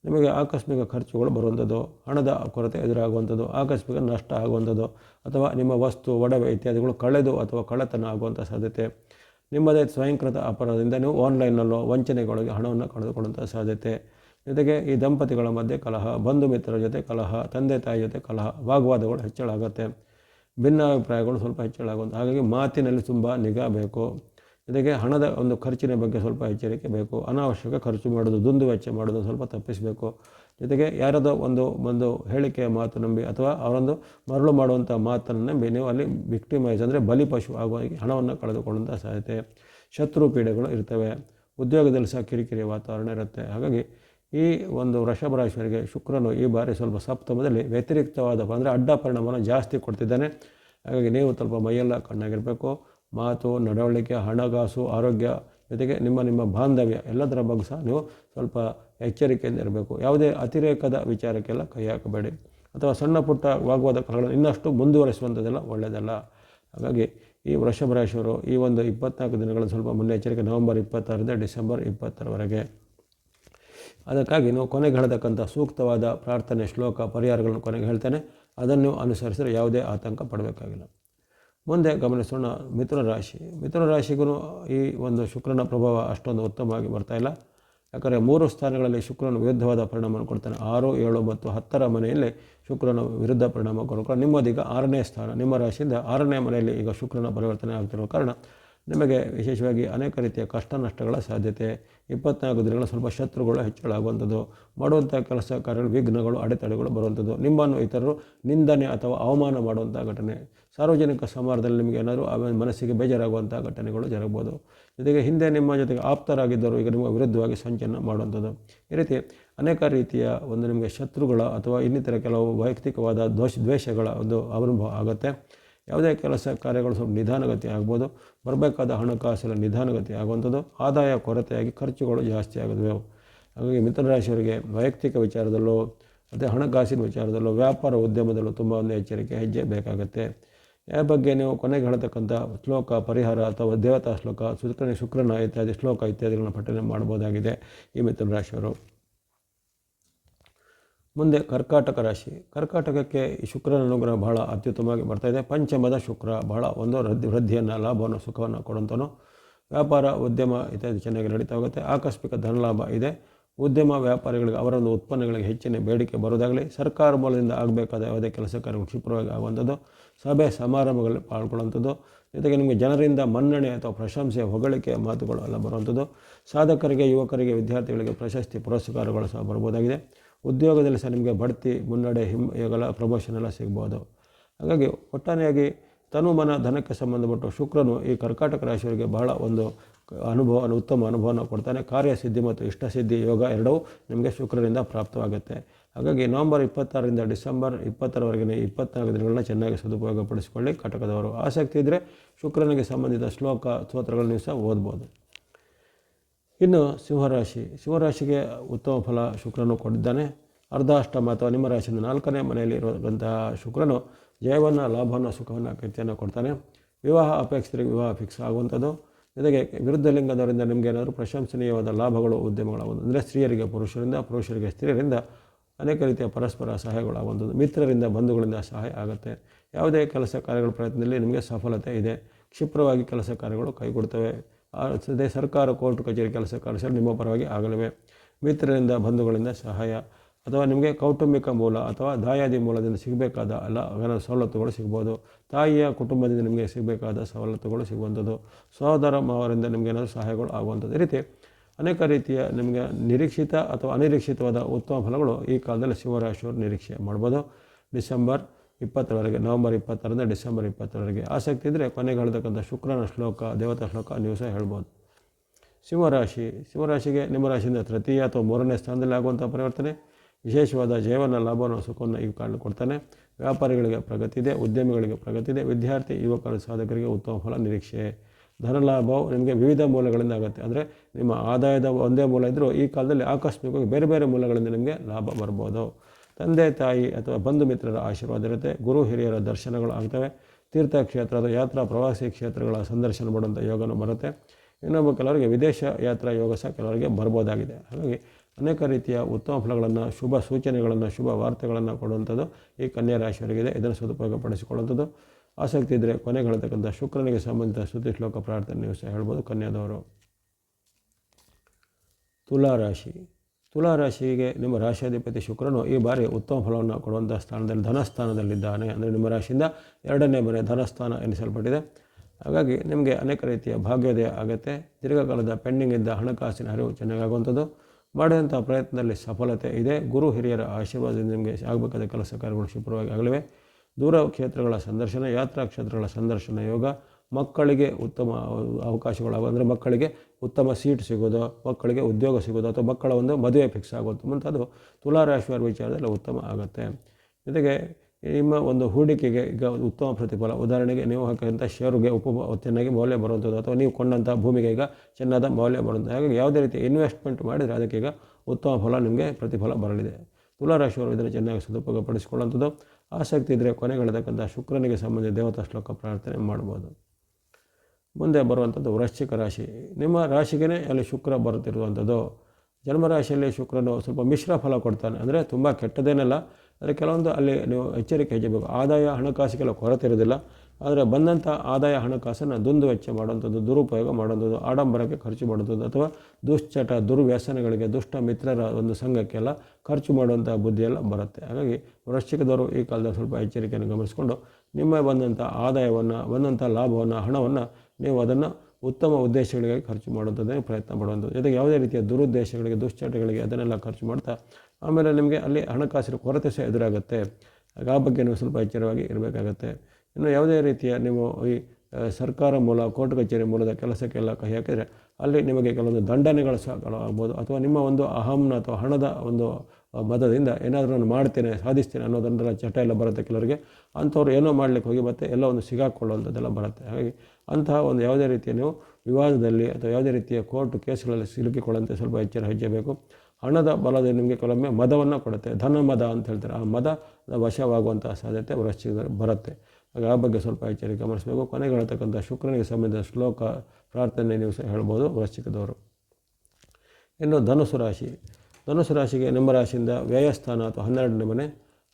ನಿಮಗೆ ಆಕಸ್ಮಿಕ ಖರ್ಚುಗಳು ಬರುವಂಥದ್ದು, ಹಣದ ಕೊರತೆ ಎದುರಾಗುವಂಥದ್ದು, ಆಕಸ್ಮಿಕ ನಷ್ಟ ಆಗುವಂಥದ್ದು, ಅಥವಾ ನಿಮ್ಮ ವಸ್ತು, ಒಡವೆ ಇತ್ಯಾದಿಗಳು ಕಳೆದು ಅಥವಾ ಕಳ್ಳತನ ಆಗುವಂಥ ಸಾಧ್ಯತೆ. ನಿಮ್ಮದೇ ಸ್ವಯಂಕೃತ ಅಪರಾಧದಿಂದ ನೀವು ಆನ್ಲೈನ್ನಲ್ಲೋ ವಂಚನೆಗೊಳಗೆ ಹಣವನ್ನು ಕಳೆದುಕೊಳ್ಳುವಂಥ ಸಾಧ್ಯತೆ. ಜೊತೆಗೆ ಈ ದಂಪತಿಗಳ ಮಧ್ಯೆ ಕಲಹ, ಬಂಧು ಮಿತ್ರರ ಜೊತೆ ಕಲಹ, ತಂದೆ ತಾಯಿ ಜೊತೆ ಕಲಹ, ವಾಗ್ವಾದಗಳು ಹೆಚ್ಚಳ ಆಗುತ್ತೆ ಭಿನ್ನಾಭಿಪ್ರಾಯಗಳು ಸ್ವಲ್ಪ ಹೆಚ್ಚಳ ಆಗುತ್ತೆ ಹಾಗಾಗಿ ಮಾತಿನಲ್ಲಿ ತುಂಬ ನಿಗಾ ಬೇಕು. ಜೊತೆಗೆ ಹಣದ ಒಂದು ಖರ್ಚಿನ ಬಗ್ಗೆ ಸ್ವಲ್ಪ ಎಚ್ಚರಿಕೆ ಬೇಕು. ಅನಾವಶ್ಯಕ ಖರ್ಚು ಮಾಡೋದು ದುಂದು ವೆಚ್ಚ ಮಾಡೋದು ಸ್ವಲ್ಪ ತಪ್ಪಿಸಬೇಕು. ಜೊತೆಗೆ ಯಾರದೋ ಒಂದು ಒಂದು ಹೇಳಿಕೆಯ ಮಾತು ನಂಬಿ ಅಥವಾ ಅವರೊಂದು ಮರಳು ಮಾಡುವಂಥ ಮಾತನ್ನು ನಂಬಿ ನೀವು ಅಲ್ಲಿ ವಿಕ್ಟಿಮೈಸ್ ಅಂದರೆ ಬಲಿಪಶು ಆಗುವಾಗಿ ಹಣವನ್ನು ಕಳೆದುಕೊಳ್ಳುವಂಥ ಸಾಧ್ಯತೆ. ಶತ್ರು ಪೀಡೆಗಳು ಇರ್ತವೆ. ಉದ್ಯೋಗದಲ್ಲಿ ಸಹ ಕಿರಿಕಿರಿ ವಾತಾವರಣ ಇರುತ್ತೆ. ಹಾಗಾಗಿ ಈ ಒಂದು ವೃಷಭ ರಾಶಿಯವರಿಗೆ ಶುಕ್ರನು ಈ ಬಾರಿ ಸ್ವಲ್ಪ ಸಪ್ತಮದಲ್ಲಿ ವ್ಯತಿರಿಕ್ತವಾದ ಅಂದರೆ ಅಡ್ಡ ಪರಿಣಾಮವನ್ನು ಜಾಸ್ತಿ ಕೊಡ್ತಿದ್ದಾನೆ. ಹಾಗಾಗಿ ನೀವು ಸ್ವಲ್ಪ ಮೈಯೆಲ್ಲ ಕಣ್ಣಾಗಿರಬೇಕು. ಮಾತು, ನಡವಳಿಕೆ, ಹಣಕಾಸು, ಆರೋಗ್ಯ ಜೊತೆಗೆ ನಿಮ್ಮ ನಿಮ್ಮ ಬಾಂಧವ್ಯ ಎಲ್ಲದರ ಬಗ್ಗೆ ಸಹ ನೀವು ಸ್ವಲ್ಪ ಎಚ್ಚರಿಕೆಯಿಂದ ಇರಬೇಕು ಯಾವುದೇ ಅತಿರೇಕದ ವಿಚಾರಕ್ಕೆಲ್ಲ ಕೈ ಹಾಕಬೇಡಿ. ಅಥವಾ ಸಣ್ಣ ಪುಟ್ಟ ವಾಗ್ವಾದ ಕಲಗಳನ್ನು ಇನ್ನಷ್ಟು ಮುಂದುವರಿಸುವಂಥದ್ದೆಲ್ಲ ಒಳ್ಳೆಯದಲ್ಲ. ಹಾಗಾಗಿ ಈ ವೃಷಭ ರಾಶಿಯವರು ಈ ಒಂದು ಇಪ್ಪತ್ನಾಲ್ಕು ದಿನಗಳ ಸ್ವಲ್ಪ ಮುನ್ನೆಚ್ಚರಿಕೆ ನವೆಂಬರ್ ಇಪ್ಪತ್ತಾರರಿಂದ ಡಿಸೆಂಬರ್ ಇಪ್ಪತ್ತರವರೆಗೆ. ಅದಕ್ಕಾಗಿ ನಾವು ಕೊನೆಗೆ ಹೇಳತಕ್ಕಂಥ ಸೂಕ್ತವಾದ ಪ್ರಾರ್ಥನೆ, ಶ್ಲೋಕ, ಪರಿಹಾರಗಳನ್ನು ಕೊನೆಗೆ ಹೇಳ್ತೇನೆ. ಅದನ್ನು ಅನುಸರಿಸಿದರೆ ಯಾವುದೇ ಆತಂಕ ಪಡಬೇಕಾಗಿಲ್ಲ. ಮುಂದೆ ಗಮನಿಸೋಣ ಮಿಥುನ ರಾಶಿ. ಮಿಥುನ ರಾಶಿಗೂ ಈ ಒಂದು ಶುಕ್ರನ ಪ್ರಭಾವ ಅಷ್ಟೊಂದು ಉತ್ತಮವಾಗಿ ಬರ್ತಾಯಿಲ್ಲ ಯಾಕಂದರೆ ಮೂರು ಸ್ಥಾನಗಳಲ್ಲಿ ಶುಕ್ರನು ವಿರುದ್ಧವಾದ ಪರಿಣಾಮವನ್ನು ಕೊಡ್ತಾನೆ. ಆರು, ಏಳು ಮತ್ತು ಹತ್ತರ ಮನೆಯಲ್ಲಿ ಶುಕ್ರನ ವಿರುದ್ಧ ಪರಿಣಾಮ ಕೊಡ್ಕೊಂಡು ನಿಮ್ಮದೀಗ ಆರನೇ ಸ್ಥಾನ, ನಿಮ್ಮ ರಾಶಿಯಿಂದ ಆರನೇ ಮನೆಯಲ್ಲಿ ಈಗ ಶುಕ್ರನ ಪರಿವರ್ತನೆ ಆಗ್ತಿರೋ ಕಾರಣ ನಿಮಗೆ ವಿಶೇಷವಾಗಿ ಅನೇಕ ರೀತಿಯ ಕಷ್ಟ ನಷ್ಟಗಳ ಸಾಧ್ಯತೆ, ಇಪ್ಪತ್ನಾಲ್ಕು ದಿನಗಳ ಸ್ವಲ್ಪ ಶತ್ರುಗಳು ಹೆಚ್ಚಳ ಆಗುವಂಥದ್ದು, ಮಾಡುವಂಥ ಕೆಲಸ ಕಾರ್ಯಗಳು, ವಿಘ್ನಗಳು, ಅಡೆತಡೆಗಳು ಬರುವಂಥದ್ದು, ನಿಮ್ಮನ್ನು ಇತರರು ನಿಂದನೆ ಅಥವಾ ಅವಮಾನ ಮಾಡುವಂಥ ಘಟನೆ, ಸಾರ್ವಜನಿಕ ಸಮಾರಂಭದಲ್ಲಿ ನಿಮಗೆ ಏನಾದರೂ ಮನಸ್ಸಿಗೆ ಬೇಜಾರಾಗುವಂಥ ಘಟನೆಗಳು ಜರಗಬಹುದು ಜೊತೆಗೆ ಹಿಂದೆ ನಿಮ್ಮ ಜೊತೆಗೆ ಆಪ್ತರಾಗಿದ್ದರು ಈಗ ನಿಮಗೆ ವಿರುದ್ಧವಾಗಿ ಸಂಚಲನ ಮಾಡುವಂಥದ್ದು. ಈ ರೀತಿ ಅನೇಕ ರೀತಿಯ ಒಂದು ನಿಮಗೆ ಶತ್ರುಗಳ ಅಥವಾ ಇನ್ನಿತರ ಕೆಲವು ವೈಯಕ್ತಿಕವಾದ ದೋಷ, ದ್ವೇಷಗಳ ಒಂದು ಅವನುಭವ ಆಗುತ್ತೆ. ಯಾವುದೇ ಕೆಲಸ ಕಾರ್ಯಗಳು ಸ್ವಲ್ಪ ನಿಧಾನಗತಿ ಆಗ್ಬೋದು. ಬರಬೇಕಾದ ಹಣಕಾಸಿನ ನಿಧಾನಗತಿ ಆಗುವಂಥದ್ದು. ಆದಾಯ ಕೊರತೆಯಾಗಿ ಖರ್ಚುಗಳು ಜಾಸ್ತಿ ಆಗುತ್ತವೆ. ಹಾಗಾಗಿ ಮಿಥುನ ರಾಶಿಯವರಿಗೆ ವೈಯಕ್ತಿಕ ವಿಚಾರದಲ್ಲೂ, ಮತ್ತು ಹಣಕಾಸಿನ ವಿಚಾರದಲ್ಲೂ ವ್ಯಾಪಾರ ಉದ್ಯಮದಲ್ಲೂ ತುಂಬ ಒಂದು ಎಚ್ಚರಿಕೆ, ಹೆಜ್ಜೆ ಬೇಕಾಗುತ್ತೆ. ಬಗ್ಗೆ ನೀವು ಕೊನೆಗೆ ಹೇಳ್ತಕ್ಕಂಥ ಶ್ಲೋಕ, ಪರಿಹಾರ ಅಥವಾ ದೇವತಾ ಶ್ಲೋಕ ಶುಕ್ರನ ಶುಕ್ರನ ಇತ್ಯಾದಿ ಶ್ಲೋಕ ಇತ್ಯಾದಿಗಳನ್ನು ಪಠನೆ ಮಾಡ್ಬೋದಾಗಿದೆ ಈ ಮಿಥುನ ರಾಶಿಯವರು. ಮುಂದೆ ಕರ್ಕಾಟಕ ರಾಶಿ. ಕರ್ಕಾಟಕಕ್ಕೆ ಈ ಶುಕ್ರನ ಅನುಗ್ರಹ ಬಹಳ ಅತ್ಯುತ್ತಮವಾಗಿ ಬರ್ತಾ ಇದೆ. ಪಂಚಮದ ಶುಕ್ರ ಬಹಳ ಒಂದು ವೃದ್ಧಿ, ವೃದ್ಧಿಯನ್ನು, ಲಾಭವನ್ನು, ಸುಖವನ್ನು ಕೊಡುವಂಥನು ವ್ಯಾಪಾರ, ಉದ್ಯಮ ಇತ್ಯಾದಿ ಚೆನ್ನಾಗಿ ನಡೀತಾ ಹೋಗುತ್ತೆ. ಆಕಸ್ಮಿಕ ಧನಲಾಭ ಇದೆ. ಉದ್ಯಮ, ವ್ಯಾಪಾರಿಗಳಿಗೆ ಅವರ ಒಂದು ಉತ್ಪನ್ನಗಳಿಗೆ ಹೆಚ್ಚಿನ ಬೇಡಿಕೆ ಬರೋದಾಗಲಿ ಸರ್ಕಾರ ಮೂಲದಿಂದ ಆಗಬೇಕಾದ ಯಾವುದೇ ಕೆಲಸ ಕಾರ್ಯಗಳು ಕ್ಷಿಪ್ರವಾಗಿ ಆಗುವಂಥದ್ದು. ಸಭೆ ಸಮಾರಂಭಗಳಲ್ಲಿ ಪಾಲ್ಗೊಳ್ಳುವಂಥದ್ದು. ಜೊತೆಗೆ ನಿಮಗೆ ಜನರಿಂದ ಮನ್ನಣೆ ಅಥವಾ ಪ್ರಶಂಸೆ ಹೊಗಳಿಕೆ ಮಾತುಗಳು ಎಲ್ಲ ಬರುವಂಥದ್ದು. ಸಾಧಕರಿಗೆ, ಯುವಕರಿಗೆ, ವಿದ್ಯಾರ್ಥಿಗಳಿಗೆ ಪ್ರಶಸ್ತಿ ಪುರಸ್ಕಾರಗಳು ಸಹ ಬರ್ಬೋದಾಗಿದೆ. ಉದ್ಯೋಗದಲ್ಲಿ ಸಹ ನಿಮಗೆ ಬಡ್ತಿ, ಮುನ್ನಡೆ ಹಿಮ್ ಪ್ರಮೋಷನ್ ಎಲ್ಲ ಸಿಗ್ಬೋದು. ಹಾಗಾಗಿ ಒಟ್ಟಾನೆಯಾಗಿ ತನು ಮನ ಧನಕ್ಕೆ ಸಂಬಂಧಪಟ್ಟು ಶುಕ್ರನು ಈ ಕರ್ಕಾಟಕ ರಾಶಿಯವರಿಗೆ ಬಹಳ ಒಂದು ಅನುಭವ, ಉತ್ತಮ ಅನುಭವನ ಕೊಡ್ತಾನೆ. ಕಾರ್ಯಸಿದ್ಧಿ ಮತ್ತು ಇಷ್ಟಸಿದ್ಧಿ ಯೋಗ ಎರಡೂ ನಿಮಗೆ ಶುಕ್ರನಿಂದ ಪ್ರಾಪ್ತವಾಗುತ್ತೆ. ಹಾಗಾಗಿ ನವಂಬರ್ ಇಪ್ಪತ್ತಾರರಿಂದ ಡಿಸೆಂಬರ್ ಇಪ್ಪತ್ತರವರೆಗಿನ ಇಪ್ಪತ್ನಾಲ್ಕು ದಿನಗಳನ್ನ ಚೆನ್ನಾಗಿ ಸದುಪಯೋಗಪಡಿಸಿಕೊಳ್ಳಿ. ಕಟಕದವರು ಆಸಕ್ತಿ ಇದ್ದರೆ ಶುಕ್ರನಿಗೆ ಸಂಬಂಧಿತ ಶ್ಲೋಕ ಸ್ತೋತ್ರಗಳನ್ನು ಸಹ ಓದ್ಬೋದು. ಇನ್ನು ಸಿಂಹರಾಶಿ. ಸಿಂಹರಾಶಿಗೆ ಉತ್ತಮ ಫಲ ಶುಕ್ರನು ಕೊಟ್ಟಿದ್ದಾನೆ. ಅರ್ಧಾಷ್ಟಮ ಅಥವಾ ನಿಮ್ಮ ರಾಶಿಯಿಂದ ನಾಲ್ಕನೇ ಮನೆಯಲ್ಲಿ ಇರುವಂತಹ ಶುಕ್ರನು ಜಯವನ್ನು, ಲಾಭವನ್ನು, ಸುಖವನ್ನು, ಕೀರ್ತಿಯನ್ನು ಕೊಡ್ತಾನೆ. ವಿವಾಹ ಅಪೇಕ್ಷಿತರಿಗೆ ವಿವಾಹ ಫಿಕ್ಸ್ ಆಗುವಂಥದ್ದು. ಜೊತೆಗೆ ವಿರುದ್ಧ ಲಿಂಗದವರಿಂದ ನಿಮಗೆ ಏನಾದರೂ ಪ್ರಶಂಸನೀಯವಾದ ಲಾಭಗಳು ಉದ್ಯಮಗಳಾಗುವುದು ಅಂದರೆ ಸ್ತ್ರೀಯರಿಗೆ, ಪುರುಷರಿಂದ, ಪುರುಷರಿಗೆ, ಸ್ತ್ರೀಯರಿಂದ ಅನೇಕ ರೀತಿಯ ಪರಸ್ಪರ ಸಹಾಯಗಳು ಆಗುವಂಥದ್ದು ಮಿತ್ರರಿಂದ ಬಂಧುಗಳಿಂದ ಸಹಾಯ ಆಗುತ್ತೆ. ಯಾವುದೇ ಕೆಲಸ ಕಾರ್ಯಗಳ ಪ್ರಯತ್ನದಲ್ಲಿ ನಿಮಗೆ ಸಫಲತೆ ಇದೆ. ಕ್ಷಿಪ್ರವಾಗಿ ಕೆಲಸ ಕಾರ್ಯಗಳು ಕೈಗೊಡ್ತವೆ ಅದೇ ಸರ್ಕಾರ, ಕೋರ್ಟ್, ಕಚೇರಿ ಕೆಲಸ ಕಾರ್ಯ ನಿಮ್ಮ ಪರವಾಗಿ ಆಗಲಿವೆ. ಮಿತ್ರರಿಂದ, ಬಂಧುಗಳಿಂದ ಸಹಾಯ ಅಥವಾ ನಿಮಗೆ ಕೌಟುಂಬಿಕ ಮೂಲ ಅಥವಾ ದಾಯಾದಿ ಮೂಲದಿಂದ ಸಿಗಬೇಕಾದ ಎಲ್ಲ ಏನಾದರೂ ಸವಲತ್ತುಗಳು ಸಿಗ್ಬೋದು. ತಾಯಿಯ ಕುಟುಂಬದಿಂದ ನಿಮಗೆ ಸಿಗಬೇಕಾದ ಸವಲತ್ತುಗಳು ಸಿಗುವಂಥದ್ದು. ಸಹೋದರ ಮಾವರಿಂದ ನಿಮಗೇನಾದರೂ ಸಹಾಯಗಳು ಆಗುವಂಥದ್ದು. ರೀತಿ ಅನೇಕ ರೀತಿಯ ನಿಮಗೆ ನಿರೀಕ್ಷಿತ ಅಥವಾ ಅನಿರೀಕ್ಷಿತವಾದ ಉತ್ತಮ ಫಲಗಳು ಈ ಕಾಲದಲ್ಲಿ ಶಿವರಾಶಿಯವರು ನಿರೀಕ್ಷೆ ಮಾಡ್ಬೋದು. ಡಿಸೆಂಬರ್ ಇಪ್ಪತ್ತರವರೆಗೆ, ನವಂಬರ್ ಇಪ್ಪತ್ತರಿಂದ ಡಿಸೆಂಬರ್ ಇಪ್ಪತ್ತರವರೆಗೆ ಆಸಕ್ತಿ ಇದ್ದರೆ ಕೊನೆಗೆ ಹೇಳ್ತಕ್ಕಂಥ ಶುಕ್ರನ ಶ್ಲೋಕ, ದೇವತಾ ಶ್ಲೋಕ ನೀವು ಸಹ ಹೇಳ್ಬೋದು. ಸಿಂಹರಾಶಿ, ಸಿಂಹರಾಶಿಗೆ ನಿಮ್ಮ ರಾಶಿಯಿಂದ ತೃತೀಯ ಅಥವಾ ಮೂರನೇ ಸ್ಥಾನದಲ್ಲಿ ಆಗುವಂಥ ಪರಿವರ್ತನೆ, ವಿಶೇಷವಾದ ಜೀವನ ಲಾಭವನ್ನು ಸುಖವನ್ನು ಈ ಕಾರಣ ಕೊಡ್ತಾನೆ. ವ್ಯಾಪಾರಿಗಳಿಗೆ ಪ್ರಗತಿ ಇದೆ, ಉದ್ಯಮಿಗಳಿಗೆ ಪ್ರಗತಿ ಇದೆ, ವಿದ್ಯಾರ್ಥಿ, ಯುವಕರು, ಸಾಧಕರಿಗೆ ಉತ್ತಮ ಫಲ ನಿರೀಕ್ಷೆ. ಧನಲಾಭವು ನಿಮಗೆ ವಿವಿಧ ಮೂಲಗಳಿಂದ ಆಗುತ್ತೆ. ಅಂದರೆ ನಿಮ್ಮ ಆದಾಯದ ಒಂದೇ ಮೂಲ ಇದ್ದರೂ ಈ ಕಾಲದಲ್ಲಿ ಆಕಸ್ಮಿಕವಾಗಿ ಬೇರೆ ಬೇರೆ ಮೂಲಗಳಿಂದ ನಿಮಗೆ ಲಾಭ ಬರ್ಬೋದು. ತಂದೆ, ತಾಯಿ ಅಥವಾ ಬಂಧು ಮಿತ್ರರ ಆಶೀರ್ವಾದ ಇರುತ್ತೆ. ಗುರು, ಹಿರಿಯರ ದರ್ಶನಗಳು ಆಗ್ತವೆ. ತೀರ್ಥಕ್ಷೇತ್ರ ಅಥವಾ ಯಾತ್ರಾ ಪ್ರವಾಸಿ ಕ್ಷೇತ್ರಗಳ ಸಂದರ್ಶನ ಮಾಡುವಂಥ ಯೋಗನೂ ಬರುತ್ತೆ. ಇನ್ನೊಬ್ಬ ಕೆಲವರಿಗೆ ವಿದೇಶ ಯಾತ್ರಾ ಯೋಗ ಸಹ ಕೆಲವರಿಗೆ ಬರ್ಬೋದಾಗಿದೆ. ಹಾಗಾಗಿ ಅನೇಕ ರೀತಿಯ ಉತ್ತಮ ಫಲಗಳನ್ನು, ಶುಭ ಸೂಚನೆಗಳನ್ನು, ಶುಭ ವಾರ್ತೆಗಳನ್ನು ಕೊಡುವಂಥದ್ದು ಈ ಕನ್ಯಾ ರಾಶಿಯವರಿಗಿದೆ. ಇದನ್ನು ಸದುಪಯೋಗಪಡಿಸಿಕೊಳ್ಳುವಂಥದ್ದು. ಆಸಕ್ತಿ ಇದ್ದರೆ ಕೊನೆಗೆ ಹೇಳ್ತಕ್ಕಂಥ ಶುಕ್ರನಿಗೆ ಸಂಬಂಧಿತ ಸ್ತುತಿ ಶ್ಲೋಕ ಪ್ರಾರ್ಥನೆ ನೀವು ಸಹ ಹೇಳ್ಬೋದು ಕನ್ಯಾದವರು. ತುಲಾರಾಶಿ ತುಲಾರಾಶಿಗೆ ನಿಮ್ಮ ರಾಶಿಯಾಧಿಪತಿ ಶುಕ್ರನು ಈ ಬಾರಿ ಉತ್ತಮ ಫಲವನ್ನು ಕೊಡುವಂಥ ಸ್ಥಾನದಲ್ಲಿ ಧನಸ್ಥಾನದಲ್ಲಿದ್ದಾನೆ ಅಂದರೆ ನಿಮ್ಮ ರಾಶಿಯಿಂದ ಎರಡನೇ ಮನೆ ಧನಸ್ಥಾನ ಎನಿಸಲ್ಪಟ್ಟಿದೆ. ಹಾಗಾಗಿ ನಿಮಗೆ ಅನೇಕ ರೀತಿಯ ಭಾಗ್ಯೋದಯ ಆಗುತ್ತೆ. ದೀರ್ಘಕಾಲದ ಪೆಂಡಿಂಗ್ ಇದ್ದ ಹಣಕಾಸಿನ ಹರಿವು ಚೆನ್ನಾಗಾಗುವಂಥದ್ದು. ಮಾಡಿದಂಥ ಪ್ರಯತ್ನದಲ್ಲಿ ಸಫಲತೆ ಇದೆ. ಗುರು ಹಿರಿಯರ ಆಶೀರ್ವಾದದಿಂದ ನಿಮಗೆ ಆಗಬೇಕಾದ ಕೆಲಸ ಕಾರ್ಯಗಳು ಶುಭ್ರವಾಗಿ ಆಗಲಿವೆ. ದೂರ ಕ್ಷೇತ್ರಗಳ ಸಂದರ್ಶನ ಯಾತ್ರಾ ಕ್ಷೇತ್ರಗಳ ಸಂದರ್ಶನ ಯೋಗ, ಮಕ್ಕಳಿಗೆ ಉತ್ತಮ ಅವಕಾಶಗಳು ಅಂದರೆ ಮಕ್ಕಳಿಗೆ ಉತ್ತಮ ಸೀಟ್ ಸಿಗೋದು, ಮಕ್ಕಳಿಗೆ ಉದ್ಯೋಗ ಸಿಗೋದು, ಅಥವಾ ಮಕ್ಕಳ ಒಂದು ಮದುವೆ ಫಿಕ್ಸ್ ಆಗೋದು ಮುಂತಾದ ತುಲಾರಾಶಿಯವರ ವಿಚಾರದಲ್ಲಿ ಉತ್ತಮ ಆಗುತ್ತೆ. ಜೊತೆಗೆ ನಿಮ್ಮ ಒಂದು ಹೂಡಿಕೆಗೆ ಈಗ ಉತ್ತಮ ಪ್ರತಿಫಲ. ಉದಾಹರಣೆಗೆ ನೀವು ಹಾಕಿದಂಥ ಶೇರುಗೆ ಉಪ ಚೆನ್ನಾಗಿ ಮೌಲ್ಯ ಬರುವಂಥದ್ದು, ಅಥವಾ ನೀವು ಕೊಂಡಂಥ ಭೂಮಿಗೆ ಈಗ ಚೆನ್ನಾದ ಮೌಲ್ಯ ಬರುವಂಥದ್ದು. ಹಾಗಾಗಿ ಯಾವುದೇ ರೀತಿ ಇನ್ವೆಸ್ಟ್ಮೆಂಟ್ ಮಾಡಿದರೆ ಅದಕ್ಕೆ ಈಗ ಉತ್ತಮ ಫಲ ನಿಮಗೆ ಪ್ರತಿಫಲ ಬರಲಿದೆ. ತುಲಾರಾಶಿಯವರು ಇದನ್ನು ಚೆನ್ನಾಗಿ ಸದುಪಯೋಗಪಡಿಸಿಕೊಳ್ಳುವಂಥದ್ದು. ಆಸಕ್ತಿ ಇದ್ದರೆ ಕೊನೆಗಳಿರ್ತಕ್ಕಂಥ ಶುಕ್ರನಿಗೆ ಸಂಬಂಧಿಸಿದ ದೇವತಾ ಶ್ಲೋಕ ಪ್ರಾರ್ಥನೆ ಮಾಡ್ಬೋದು. ಮುಂದೆ ಬರುವಂಥದ್ದು ವೃಶ್ಚಿಕ ರಾಶಿ. ನಿಮ್ಮ ರಾಶಿಗೆ ಅಲ್ಲಿ ಶುಕ್ರ ಬರುತ್ತಿರುವಂಥದ್ದು. ಜನ್ಮರಾಶಿಯಲ್ಲಿ ಶುಕ್ರನು ಸ್ವಲ್ಪ ಮಿಶ್ರ ಫಲ ಕೊಡ್ತಾನೆ. ಅಂದರೆ ತುಂಬ ಕೆಟ್ಟದೇನಲ್ಲ ಆದರೆ ಕೆಲವೊಂದು ಅಲ್ಲಿ ನೀವು ಎಚ್ಚರಿಕೆ ಹೆಚ್ಚಬೇಕು ಆದಾಯ, ಹಣಕಾಸಿಗೆಲ್ಲ ಕೊರತೆ ಇರೋದಿಲ್ಲ ಆದರೆ ಬಂದಂಥ ಆದಾಯ ಹಣಕಾಸನ್ನು ದುಂದು ವೆಚ್ಚ ಮಾಡುವಂಥದ್ದು, ದುರುಪಯೋಗ ಮಾಡುವಂಥದ್ದು, ಆಡಂಬರಕ್ಕೆ ಖರ್ಚು ಮಾಡುವಂಥದ್ದು ಅಥವಾ ದುಶ್ಚಟ, ದುರ್ವ್ಯಸನಗಳಿಗೆ ದುಷ್ಟ ಮಿತ್ರರ ಒಂದು ಸಂಘಕ್ಕೆಲ್ಲ ಖರ್ಚು ಮಾಡುವಂಥ ಬುದ್ಧಿಯೆಲ್ಲ ಬರುತ್ತೆ. ಹಾಗಾಗಿ ವೃಶ್ಚಿಕದವರು ಈ ಕಾಲದಲ್ಲಿ ಸ್ವಲ್ಪ ಎಚ್ಚರಿಕೆಯನ್ನು ಗಮನಿಸಿಕೊಂಡು ನಿಮ್ಮ ಬಂದಂಥ ಆದಾಯವನ್ನು, ಬಂದಂಥ ಲಾಭವನ್ನು, ಹಣವನ್ನು ನೀವು ಅದನ್ನು ಉತ್ತಮ ಉದ್ದೇಶಗಳಿಗೆ ಖರ್ಚು ಮಾಡುವಂಥದ್ದೇ ಪ್ರಯತ್ನ ಮಾಡುವಂಥದ್ದು. ಜೊತೆಗೆ ಯಾವುದೇ ರೀತಿಯ ದುರುದ್ದೇಶಗಳಿಗೆ, ದುಶ್ಚಟಗಳಿಗೆ ಅದನ್ನೆಲ್ಲ ಖರ್ಚು ಮಾಡ್ತಾ ಆಮೇಲೆ ನಿಮಗೆ ಅಲ್ಲಿ ಹಣಕಾಸಿನ ಕೊರತೆ ಸಹ ಎದುರಾಗುತ್ತೆ. ಆ ಬಗ್ಗೆ ನೀವು ಸ್ವಲ್ಪ ಎಚ್ಚರವಾಗಿ ಇರಬೇಕಾಗತ್ತೆ. ಇನ್ನು ಯಾವುದೇ ರೀತಿಯ ನೀವು ಈ ಸರ್ಕಾರ ಮೂಲ, ಕೋರ್ಟ್ ಕಚೇರಿ ಮೂಲದ ಕೆಲಸಕ್ಕೆಲ್ಲ ಕೈ ಹಾಕಿದರೆ ಅಲ್ಲಿ ನಿಮಗೆ ಕೆಲವೊಂದು ದಂಡನೆಗಳು ಸಹ ಆಗ್ಬೋದು ಅಥವಾ ನಿಮ್ಮ ಒಂದು ಅಹಂನ ಅಥವಾ ಹಣದ ಒಂದು ಮತದಿಂದ ಏನಾದರೂ ನಾನು ಮಾಡ್ತೇನೆ, ಸಾಧಿಸ್ತೇನೆ ಅನ್ನೋದನ್ನೆಲ್ಲ ಚಟ ಎಲ್ಲ ಬರುತ್ತೆ ಕೆಲವರಿಗೆ. ಅಂಥವ್ರು ಏನೋ ಮಾಡಲಿಕ್ಕೆ ಹೋಗಿ ಮತ್ತೆ ಎಲ್ಲ ಒಂದು ಸಿಗಾಕೊಳ್ಳುವಂಥದ್ದೆಲ್ಲ ಬರುತ್ತೆ. ಹಾಗಾಗಿ ಅಂತಹ ಒಂದು ಯಾವುದೇ ರೀತಿಯ ನೀವು ವಿವಾದದಲ್ಲಿ ಅಥವಾ ಯಾವುದೇ ರೀತಿಯ ಕೋರ್ಟ್ ಕೇಸ್ಗಳಲ್ಲಿ ಸಿಲುಕಿಕೊಳ್ಳುವಂತೆ ಸ್ವಲ್ಪ ಎಚ್ಚರ ಹೆಜ್ಜೆಬೇಕು ಹಣದ ಬಲದ ನಿಮಗೆ ಕೆಲವೊಮ್ಮೆ ಮದವನ್ನು ಕೊಡುತ್ತೆ. ಧನ ಮದ ಅಂತ ಹೇಳ್ತಾರೆ. ಆ ಮದ ವಶವಾಗುವಂತಹ ಸಾಧ್ಯತೆ ವೃಶ್ಚಿಕ ಬರುತ್ತೆ. ಹಾಗೆ ಆ ಬಗ್ಗೆ ಸ್ವಲ್ಪ ಎಚ್ಚರಿಕೆ ಗಮನಿಸಬೇಕು ಕೊನೆಗೆ ಹೇಳ್ತಕ್ಕಂಥ ಶುಕ್ರನಿಗೆ ಸಂಬಂಧಿಸಿದ ಶ್ಲೋಕ ಪ್ರಾರ್ಥನೆ ನೀವು ಸಹ ಹೇಳ್ಬೋದು ವೃಶ್ಚಿಕದವರು ಇನ್ನು ಧನುಸು ರಾಶಿ. ಧನುಸು ರಾಶಿಗೆ ನಿಮ್ಮ ರಾಶಿಯಿಂದ ವ್ಯಯಸ್ಥಾನ ಅಥವಾ ಹನ್ನೆರಡನೇ ಮನೆ.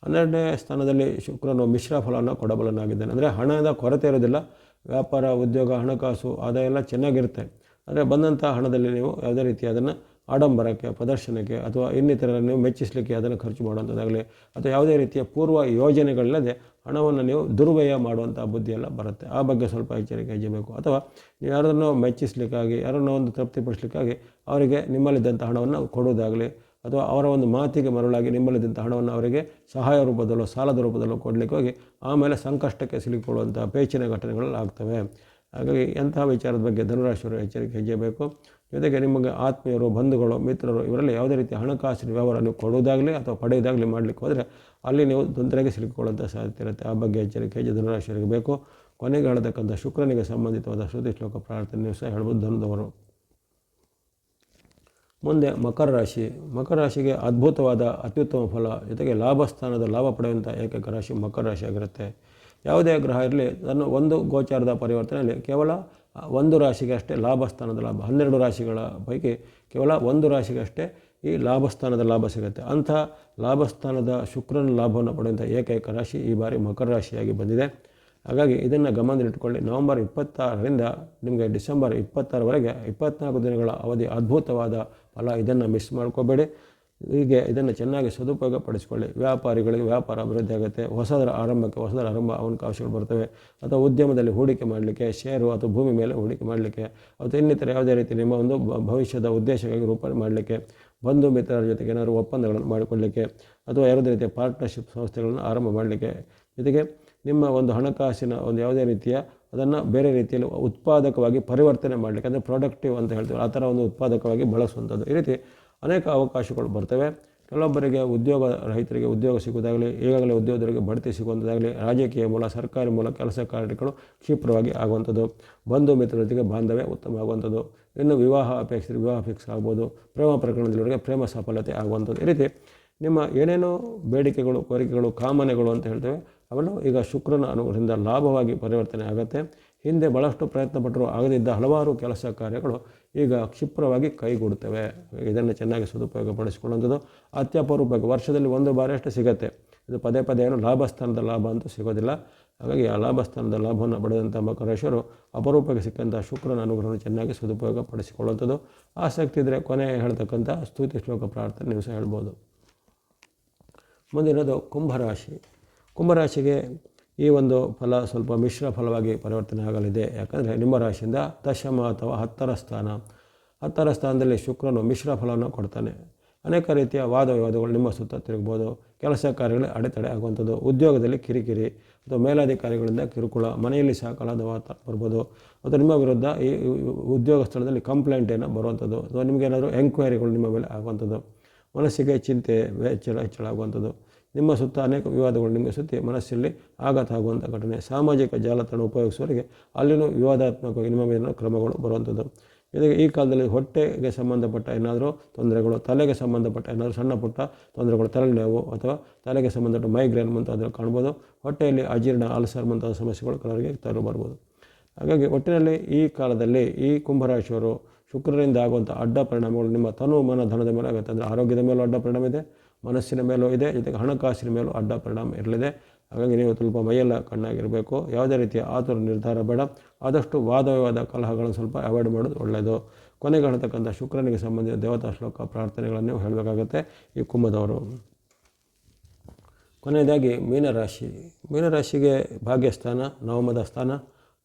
ಹನ್ನೆರಡನೇ ಸ್ಥಾನದಲ್ಲಿ ಶುಕ್ರನು ಮಿಶ್ರ ಫಲವನ್ನು, ಕೊಡಬಲನಾಗಿದ್ದಾನೆ. ಅಂದರೆ ಹಣದ ಕೊರತೆ ಇರೋದಿಲ್ಲ. ವ್ಯಾಪಾರ, ಉದ್ಯೋಗ, ಹಣಕಾಸು, ಆದಾಯ ಎಲ್ಲ ಚೆನ್ನಾಗಿರುತ್ತೆ. ಅಂದರೆ ಬಂದಂಥ ಹಣದಲ್ಲಿ ನೀವು ಯಾವುದೇ ರೀತಿ ಅದನ್ನು ಆಡಂಬರಕ್ಕೆ, ಪ್ರದರ್ಶನಕ್ಕೆ ಅಥವಾ ಇನ್ನಿತರ ನೀವು ಮೆಚ್ಚಿಸಲಿಕ್ಕೆ ಅದನ್ನು ಖರ್ಚು ಮಾಡುವಂಥದ್ದಾಗಲಿ ಅಥವಾ ಯಾವುದೇ ರೀತಿಯ ಪೂರ್ವ ಯೋಜನೆಗಳಿಲ್ಲದೆ ಹಣವನ್ನು ನೀವು ದುರ್ವ್ಯಯ ಮಾಡುವಂಥ ಬುದ್ಧಿಯೆಲ್ಲ ಬರುತ್ತೆ. ಆ ಬಗ್ಗೆ ಸ್ವಲ್ಪ ಎಚ್ಚರಿಕೆ ಹೆಜ್ಜಬೇಕು ಅಥವಾ ನೀವು ಯಾರನ್ನು ಮೆಚ್ಚಿಸಲಿಕ್ಕಾಗಿ, ಯಾರನ್ನೋ ಒಂದು ತೃಪ್ತಿಪಡಿಸಲಿಕ್ಕಾಗಿ ಅವರಿಗೆ ನಿಮ್ಮಲ್ಲಿದ್ದಂಥ ಹಣವನ್ನು ಕೊಡುವುದಾಗಲಿ ಅಥವಾ ಅವರ ಒಂದು ಮಾತಿಗೆ ಮರಳಾಗಿ ನಿಮ್ಮಲ್ಲಿದ್ದಂಥ ಹಣವನ್ನು ಅವರಿಗೆ ಸಹಾಯ ರೂಪದಲ್ಲೋ, ಸಾಲದ ರೂಪದಲ್ಲೋ ಕೊಡಲಿಕ್ಕೆ ಹೋಗಿ ಆಮೇಲೆ ಸಂಕಷ್ಟಕ್ಕೆ ಸಿಲುಕೊಳ್ಳುವಂಥ ಪೇಚಿನ ಘಟನೆಗಳಲ್ಲಿ ಆಗ್ತವೆ. ಹಾಗಾಗಿ ಎಂತಹ ವಿಚಾರದ ಬಗ್ಗೆ ಧನುರಾಶಿಯವರು ಎಚ್ಚರಿಕೆ ಹೆಜ್ಜೆಬೇಕು ಜೊತೆಗೆ ನಿಮಗೆ ಆತ್ಮೀಯರು, ಬಂಧುಗಳು, ಮಿತ್ರರು, ಇವರಲ್ಲಿ ಯಾವುದೇ ರೀತಿಯ ಹಣಕಾಸಿನ ವ್ಯವಹಾರ ನೀವು ಕೊಡೋದಾಗಲಿ ಅಥವಾ ಪಡೆಯೋದಾಗಲಿ ಮಾಡಲಿಕ್ಕೆ ಹೋದರೆ ಅಲ್ಲಿ ನೀವು ತೊಂದರೆಗೆ ಸಿಲುಕೊಳ್ಳುವಂಥ ಸಾಧ್ಯತೆ ಇರುತ್ತೆ. ಆ ಬಗ್ಗೆ ಎಚ್ಚರಿಕೆ ಧನುರಾಶಿಯರಿಗೆ ಬೇಕು. ಕೊನೆಗೆ ಹೇಳತಕ್ಕಂಥ ಶುಕ್ರನಿಗೆ ಸಂಬಂಧಿತವಾದ ಶ್ರುತಿ ಶ್ಲೋಕ ಪ್ರಾರ್ಥನೆ ಸಹ ಹೇಳ್ಬೋದು. ಧನದವರು ಮುಂದೆ ಮಕರ ರಾಶಿ. ಮಕರ ರಾಶಿಗೆ ಅದ್ಭುತವಾದ ಅತ್ಯುತ್ತಮ ಫಲ, ಜೊತೆಗೆ ಲಾಭ ಸ್ಥಾನದ ಲಾಭ ಪಡೆಯುವಂಥ ಏಕೈಕ ರಾಶಿ ಮಕರ ರಾಶಿ ಆಗಿರುತ್ತೆ ಯಾವುದೇ ಗ್ರಹ ಇರಲಿ, ತನ್ನ ಒಂದು ಗೋಚಾರದ ಪರಿವರ್ತನೆಯಲ್ಲಿ ಕೇವಲ ಒಂದು ರಾಶಿಗೆ ಅಷ್ಟೇ ಲಾಭ ಸ್ಥಾನದ ಲಾಭ ಹನ್ನೆರಡು ರಾಶಿಗಳ ಪೈಕಿ ಕೇವಲ ಒಂದು ರಾಶಿಗಷ್ಟೇ ಈ ಲಾಭಸ್ಥಾನದ ಲಾಭ ಸಿಗುತ್ತೆ. ಅಂಥ ಲಾಭಸ್ಥಾನದ ಶುಕ್ರನ ಲಾಭವನ್ನು ಪಡೆಯುವಂಥ ಏಕೈಕ ರಾಶಿ ಈ ಬಾರಿ ಮಕರ ರಾಶಿಯಾಗಿ ಬಂದಿದೆ. ಹಾಗಾಗಿ ಇದನ್ನು ಗಮನದಲ್ಲಿಟ್ಟುಕೊಳ್ಳಿ ನವಂಬರ್ ಇಪ್ಪತ್ತಾರರಿಂದ ನಿಮಗೆ ಡಿಸೆಂಬರ್ ಇಪ್ಪತ್ತಾರವರೆಗೆ ಇಪ್ಪತ್ನಾಲ್ಕು ದಿನಗಳ ಅವಧಿ ಅದ್ಭುತವಾದ ಫಲ ಇದನ್ನು ಮಿಸ್ ಮಾಡ್ಕೋಬೇಡಿ. ಹೀಗೆ ಇದನ್ನು ಚೆನ್ನಾಗಿ ಸದುಪಯೋಗ ಪಡಿಸಿಕೊಳ್ಳಿ ವ್ಯಾಪಾರಿಗಳಿಗೆ ವ್ಯಾಪಾರ ಅಭಿವೃದ್ಧಿ ಆಗುತ್ತೆ. ಹೊಸದರ ಆರಂಭಕ್ಕೆ ಹೊಸದರ ಆರಂಭ ಅವಕಾಶಗಳು ಬರ್ತವೆ. ಅಥವಾ ಉದ್ಯಮದಲ್ಲಿ ಹೂಡಿಕೆ ಮಾಡಲಿಕ್ಕೆ ಷೇರು ಅಥವಾ ಭೂಮಿ ಮೇಲೆ ಹೂಡಿಕೆ ಮಾಡಲಿಕ್ಕೆ, ಅಥವಾ ಇನ್ನಿತರ ಯಾವುದೇ ರೀತಿ ನಿಮ್ಮ ಒಂದು ಭವಿಷ್ಯದ ಉದ್ದೇಶಕ್ಕಾಗಿ ರೂಪಣೆ ಮಾಡಲಿಕ್ಕೆ, ಬಂಧು ಮಿತ್ರರ ಜೊತೆಗೆ ಏನಾದರೂ ಒಪ್ಪಂದಗಳನ್ನು ಮಾಡಿಕೊಳ್ಳಲಿಕ್ಕೆ, ಅಥವಾ ಯಾವುದೇ ರೀತಿಯ ಪಾರ್ಟ್ನರ್ಶಿಪ್ ಸಂಸ್ಥೆಗಳನ್ನು ಆರಂಭ ಮಾಡಲಿಕ್ಕೆ. ಜೊತೆಗೆ ನಿಮ್ಮ ಒಂದು ಹಣಕಾಸಿನ ಒಂದು ಯಾವುದೇ ರೀತಿಯ ಅದನ್ನು ಬೇರೆ ರೀತಿಯಲ್ಲಿ ಉತ್ಪಾದಕವಾಗಿ ಪರಿವರ್ತನೆ ಮಾಡಲಿಕ್ಕೆ, ಅಂದರೆ ಪ್ರೊಡಕ್ಟಿವ್ ಅಂತ ಹೇಳ್ತೀವಿ ಆ ಥರ ಒಂದು ಉತ್ಪಾದಕವಾಗಿ ಬಳಸುವಂಥದ್ದು. ಈ ರೀತಿ ಅನೇಕ ಅವಕಾಶಗಳು ಬರ್ತವೆ. ಕೆಲವೊಬ್ಬರಿಗೆ ಉದ್ಯೋಗ, ರೈತರಿಗೆ ಉದ್ಯೋಗ ಸಿಗುವುದಾಗಲಿ, ಈಗಾಗಲೇ ಉದ್ಯೋಗದವರಿಗೆ ಬಡ್ತಿ ಸಿಗುವಂಥದ್ದಾಗಲಿ, ರಾಜಕೀಯ ಮೂಲ, ಸರ್ಕಾರಿ ಮೂಲ ಕೆಲಸ ಕಾರ್ಯಗಳು ಕ್ಷಿಪ್ರವಾಗಿ ಆಗುವಂಥದ್ದು. ಬಂಧು ಮಿತ್ರರೊಂದಿಗೆ ಬಾಂಧವ್ಯ ಉತ್ತಮ ಆಗುವಂಥದ್ದು ಇನ್ನು ವಿವಾಹ ಅಪೇಕ್ಷೆ ವಿವಾಹ ಫಿಕ್ಸ್ ಆಗ್ಬೋದು. ಪ್ರೇಮ ಪ್ರಕರಣದವರಿಗೆ ಪ್ರೇಮ ಸಫಲತೆ ಆಗುವಂಥದ್ದು. ಈ ರೀತಿ ನಿಮ್ಮ ಏನೇನೋ ಬೇಡಿಕೆಗಳು, ಕೋರಿಕೆಗಳು, ಕಾಮನೆಗಳು ಅಂತ ಹೇಳ್ತೇವೆ, ಅವೆಲ್ಲವೂ ಈಗ ಶುಕ್ರನ ಅನುಗ್ರಹದಿಂದ ಲಾಭವಾಗಿ ಪರಿವರ್ತನೆ ಆಗುತ್ತೆ. ಹಿಂದೆ ಭಾಳಷ್ಟು ಪ್ರಯತ್ನ ಪಟ್ಟರು ಆಗದಿದ್ದ ಹಲವಾರು ಕೆಲಸ ಕಾರ್ಯಗಳು ಈಗ ಕ್ಷಿಪ್ರವಾಗಿ ಕೈಗೂಡುತ್ತವೆ ಇದನ್ನು ಚೆನ್ನಾಗಿ ಸದುಪಯೋಗ ಪಡಿಸಿಕೊಳ್ಳುವಂಥದ್ದು ಅತ್ಯಪರೂಪಕ್ಕೆ ವರ್ಷದಲ್ಲಿ ಒಂದು ಬಾರಿಯಷ್ಟು ಸಿಗತ್ತೆ. ಸಿಗುತ್ತೆ ಇದು ಪದೇ ಪದೇ ಏನು ಲಾಭಸ್ಥಾನದ ಲಾಭ ಅಂತೂ ಸಿಗೋದಿಲ್ಲ. ಹಾಗಾಗಿ ಆ ಲಾಭಸ್ಥಾನದ ಲಾಭವನ್ನು ಪಡೆದಂಥ ಮಕರೇಶ್ವರು ಅಪರೂಪಕ್ಕೆ ಸಿಕ್ಕಂಥ ಶುಕ್ರನ ಅನುಗ್ರಹವನ್ನು ಚೆನ್ನಾಗಿ ಸದುಪಯೋಗ ಪಡಿಸಿಕೊಳ್ಳುವಂಥದ್ದು ಆಸಕ್ತಿ ಇದ್ದರೆ ಕೊನೆ ಹೇಳ್ತಕ್ಕಂಥ ಸ್ತುತಿ ಶ್ಲೋಕ ಪ್ರಾರ್ಥನೆ ನೀವು ಸಹ ಹೇಳ್ಬೋದು. ಮುಂದಿನದು ಕುಂಭರಾಶಿ. ಕುಂಭರಾಶಿಗೆ ಈ ಒಂದು ಫಲ ಸ್ವಲ್ಪ ಮಿಶ್ರ ಫಲವಾಗಿ ಪರಿವರ್ತನೆ ಆಗಲಿದೆ. ಯಾಕಂದರೆ ನಿಮ್ಮ ರಾಶಿಯಿಂದ ದಶಮ ಅಥವಾ ಹತ್ತರ ಸ್ಥಾನ. ಹತ್ತರ ಸ್ಥಾನದಲ್ಲಿ ಶುಕ್ರನು ಮಿಶ್ರ ಫಲವನ್ನು ಕೊಡ್ತಾನೆ. ಅನೇಕ ರೀತಿಯ ವಾದ ವಿವಾದಗಳು ನಿಮ್ಮ ಸುತ್ತ ತಿರುಗ್ಬೋದು. ಕೆಲಸ ಕಾರ್ಯಗಳು ಅಡೆತಡೆ ಆಗುವಂಥದ್ದು, ಉದ್ಯೋಗದಲ್ಲಿ ಕಿರಿಕಿರಿ ಅಥವಾ ಮೇಲಾಧಿಕಾರಿಗಳಿಂದ ಕಿರುಕುಳ, ಮನೆಯಲ್ಲಿ ಸಾಕಾಲದ ಕಲಾದ ವಾತಾವರಣ ಬರ್ಬೋದು. ಅಥವಾ ನಿಮ್ಮ ವಿರುದ್ಧ ಈ ಉದ್ಯೋಗ ಸ್ಥಳದಲ್ಲಿ ಕಂಪ್ಲೇಂಟ್ ಏನೋ ಬರುವಂಥದ್ದು ಅಥವಾ ನಿಮಗೇನಾದರೂ ಎಂಕ್ವೈರಿಗಳು ನಿಮ್ಮ ಮೇಲೆ ಆಗುವಂಥದ್ದು. ಮನಸ್ಸಿಗೆ ಚಿಂತೆ ಹೆಚ್ಚಳ ಹೆಚ್ಚಳ ಆಗುವಂಥದ್ದು. ನಿಮ್ಮ ಸುತ್ತ ಅನೇಕ ವಿವಾದಗಳು ನಿಮಗೆ ಸುತ್ತಿ ಮನಸ್ಸಲ್ಲಿ ಆಘಾತ ಆಗುವಂಥ ಘಟನೆ, ಸಾಮಾಜಿಕ ಜಾಲತಾಣ ಉಪಯೋಗಿಸುವವರಿಗೆ ಅಲ್ಲಿನೂ ವಿವಾದಾತ್ಮಕವಾಗಿ ನಿಮ್ಮ ಮೇಲಿನ ಕ್ರಮಗಳು ಬರುವಂಥದ್ದು. ಇದಕ್ಕೆ ಈ ಕಾಲದಲ್ಲಿ ಹೊಟ್ಟೆಗೆ ಸಂಬಂಧಪಟ್ಟ ಏನಾದರೂ ತೊಂದರೆಗಳು, ತಲೆಗೆ ಸಂಬಂಧಪಟ್ಟ ಏನಾದರೂ ಸಣ್ಣ ಪುಟ್ಟ ತೊಂದರೆಗಳು, ತಲೆನೋವು ಅಥವಾ ತಲೆಗೆ ಸಂಬಂಧಪಟ್ಟ ಮೈಗ್ರೇನ್ ಮುಂತಾದನ್ನು ಕಾಣ್ಬೋದು. ಹೊಟ್ಟೆಯಲ್ಲಿ ಅಜೀರ್ಣ, ಅಲ್ಸರ್ ಮುಂತಾದ ಸಮಸ್ಯೆಗಳು ಕೆಲವರಿಗೆ ತರು ಬರ್ಬೋದು. ಹಾಗಾಗಿ ಒಟ್ಟಿನಲ್ಲಿ ಈ ಕಾಲದಲ್ಲಿ ಈ ಕುಂಭರಾಶಿಯವರು ಶುಕ್ರರಿಂದ ಆಗುವಂಥ ಅಡ್ಡ ಪರಿಣಾಮಗಳು ನಿಮ್ಮ ತನು ಮನ ಧನದ ಮೇಲೆ ಆಗುತ್ತೆ. ಅಂದರೆ ಆರೋಗ್ಯದ ಮೇಲೂ ಅಡ್ಡ ಪರಿಣಾಮ ಇದೆ ಮನಸ್ಸಿನ ಮೇಲೂ ಇದೆ, ಜೊತೆಗೆ ಹಣಕಾಸಿನ ಮೇಲೂ ಅಡ್ಡ ಪರಿಣಾಮ ಇರಲಿದೆ. ಹಾಗಾಗಿ ನೀವು ಸ್ವಲ್ಪ ಮೈಯೆಲ್ಲ ಕಣ್ಣಾಗಿರಬೇಕು. ಯಾವುದೇ ರೀತಿಯ ಆತುರ ನಿರ್ಧಾರ ಬೇಡ. ಆದಷ್ಟು ವಾದ ಕಲಹಗಳನ್ನು ಸ್ವಲ್ಪ ಅವಾಯ್ಡ್ ಮಾಡೋದು ಒಳ್ಳೆಯದು ಕೊನೆಗೆ ಹೇಳ್ತಕ್ಕಂಥ ಶುಕ್ರನಿಗೆ ಸಂಬಂಧಿಸಿದ ದೇವತಾ ಶ್ಲೋಕ ಪ್ರಾರ್ಥನೆಗಳನ್ನು ಹೇಳಬೇಕಾಗತ್ತೆ. ಈ ಕುಂಭದವರು. ಕೊನೆಯದಾಗಿ ಮೀನರಾಶಿ. ಮೀನರಾಶಿಗೆ ಭಾಗ್ಯಸ್ಥಾನ, ನವಮದ ಸ್ಥಾನ.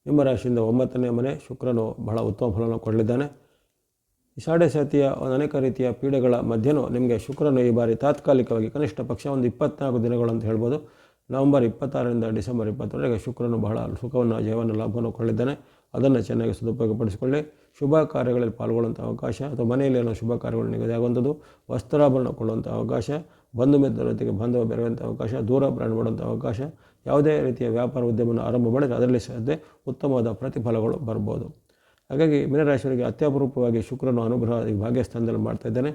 ನಿಮ್ಮ ರಾಶಿಯಿಂದ ಒಂಬತ್ತನೇ ಮನೆ ಶುಕ್ರನು ಬಹಳ ಉತ್ತಮ ಫಲವನ್ನು ಕೊಡಲಿದ್ದಾನೆ. ಈ ಸಾಡೆ ಒಂದು ಅನೇಕ ರೀತಿಯ ಪೀಡೆಗಳ ಮಧ್ಯನೂ ನಿಮಗೆ ಶುಕ್ರನು ಈ ಬಾರಿ ತಾತ್ಕಾಲಿಕವಾಗಿ ಕನಿಷ್ಠ ಪಕ್ಷ ಒಂದು ಇಪ್ಪತ್ನಾಲ್ಕು ದಿನಗಳು ಅಂತ ಹೇಳ್ಬೋದು. ನವಂಬರ್ ಇಪ್ಪತ್ತಾರರಿಂದ ಡಿಸೆಂಬರ್ ಇಪ್ಪತ್ತರವರೆಗೆ ಶುಕ್ರನು ಬಹಳ ಸುಖವನ್ನು ಜೀವನ ಲಾಭವನ್ನು ಕೊಳ್ಳಿದ್ದಾನೆ. ಅದನ್ನು ಚೆನ್ನಾಗಿ ಸದುಪಯೋಗಪಡಿಸಿಕೊಳ್ಳಿ. ಶುಭ ಕಾರ್ಯಗಳಲ್ಲಿ ಪಾಲ್ಗೊಳ್ಳುವಂಥ ಅವಕಾಶ ಅಥವಾ ಮನೆಯಲ್ಲಿ ಏನೋ ಶುಭ ಕಾರ್ಯಗಳು ನಿಗದಿ ಆಗುವಂಥದ್ದು, ವಸ್ತ್ರಾಭರಣ ಕೊಳ್ಳುವಂಥ ಅವಕಾಶ, ಬಂಧು ಮಿತ್ರರೊಂದಿಗೆ ಬಾಂಧವ ಬೆರೆಯುವಂಥ ಅವಕಾಶ, ದೂರ ಪ್ರಯಾಣ ಮಾಡುವಂಥ ಅವಕಾಶ, ಯಾವುದೇ ರೀತಿಯ ವ್ಯಾಪಾರ ಉದ್ಯಮವನ್ನು ಆರಂಭ ಮಾಡಿದರೆ ಅದರಲ್ಲಿ ಸಾಧ್ಯ ಉತ್ತಮವಾದ ಪ್ರತಿಫಲಗಳು ಬರ್ಬೋದು. ಹಾಗಾಗಿ ಮೀನರಾಶಿಯವರಿಗೆ ಅತ್ಯಪರೂಪವಾಗಿ ಶುಕ್ರನು ಅನುಗ್ರಹ ಈ ಭಾಗ್ಯಸ್ಥಾನದಲ್ಲಿ ಮಾಡ್ತಾ ಇದ್ದಾನೆ.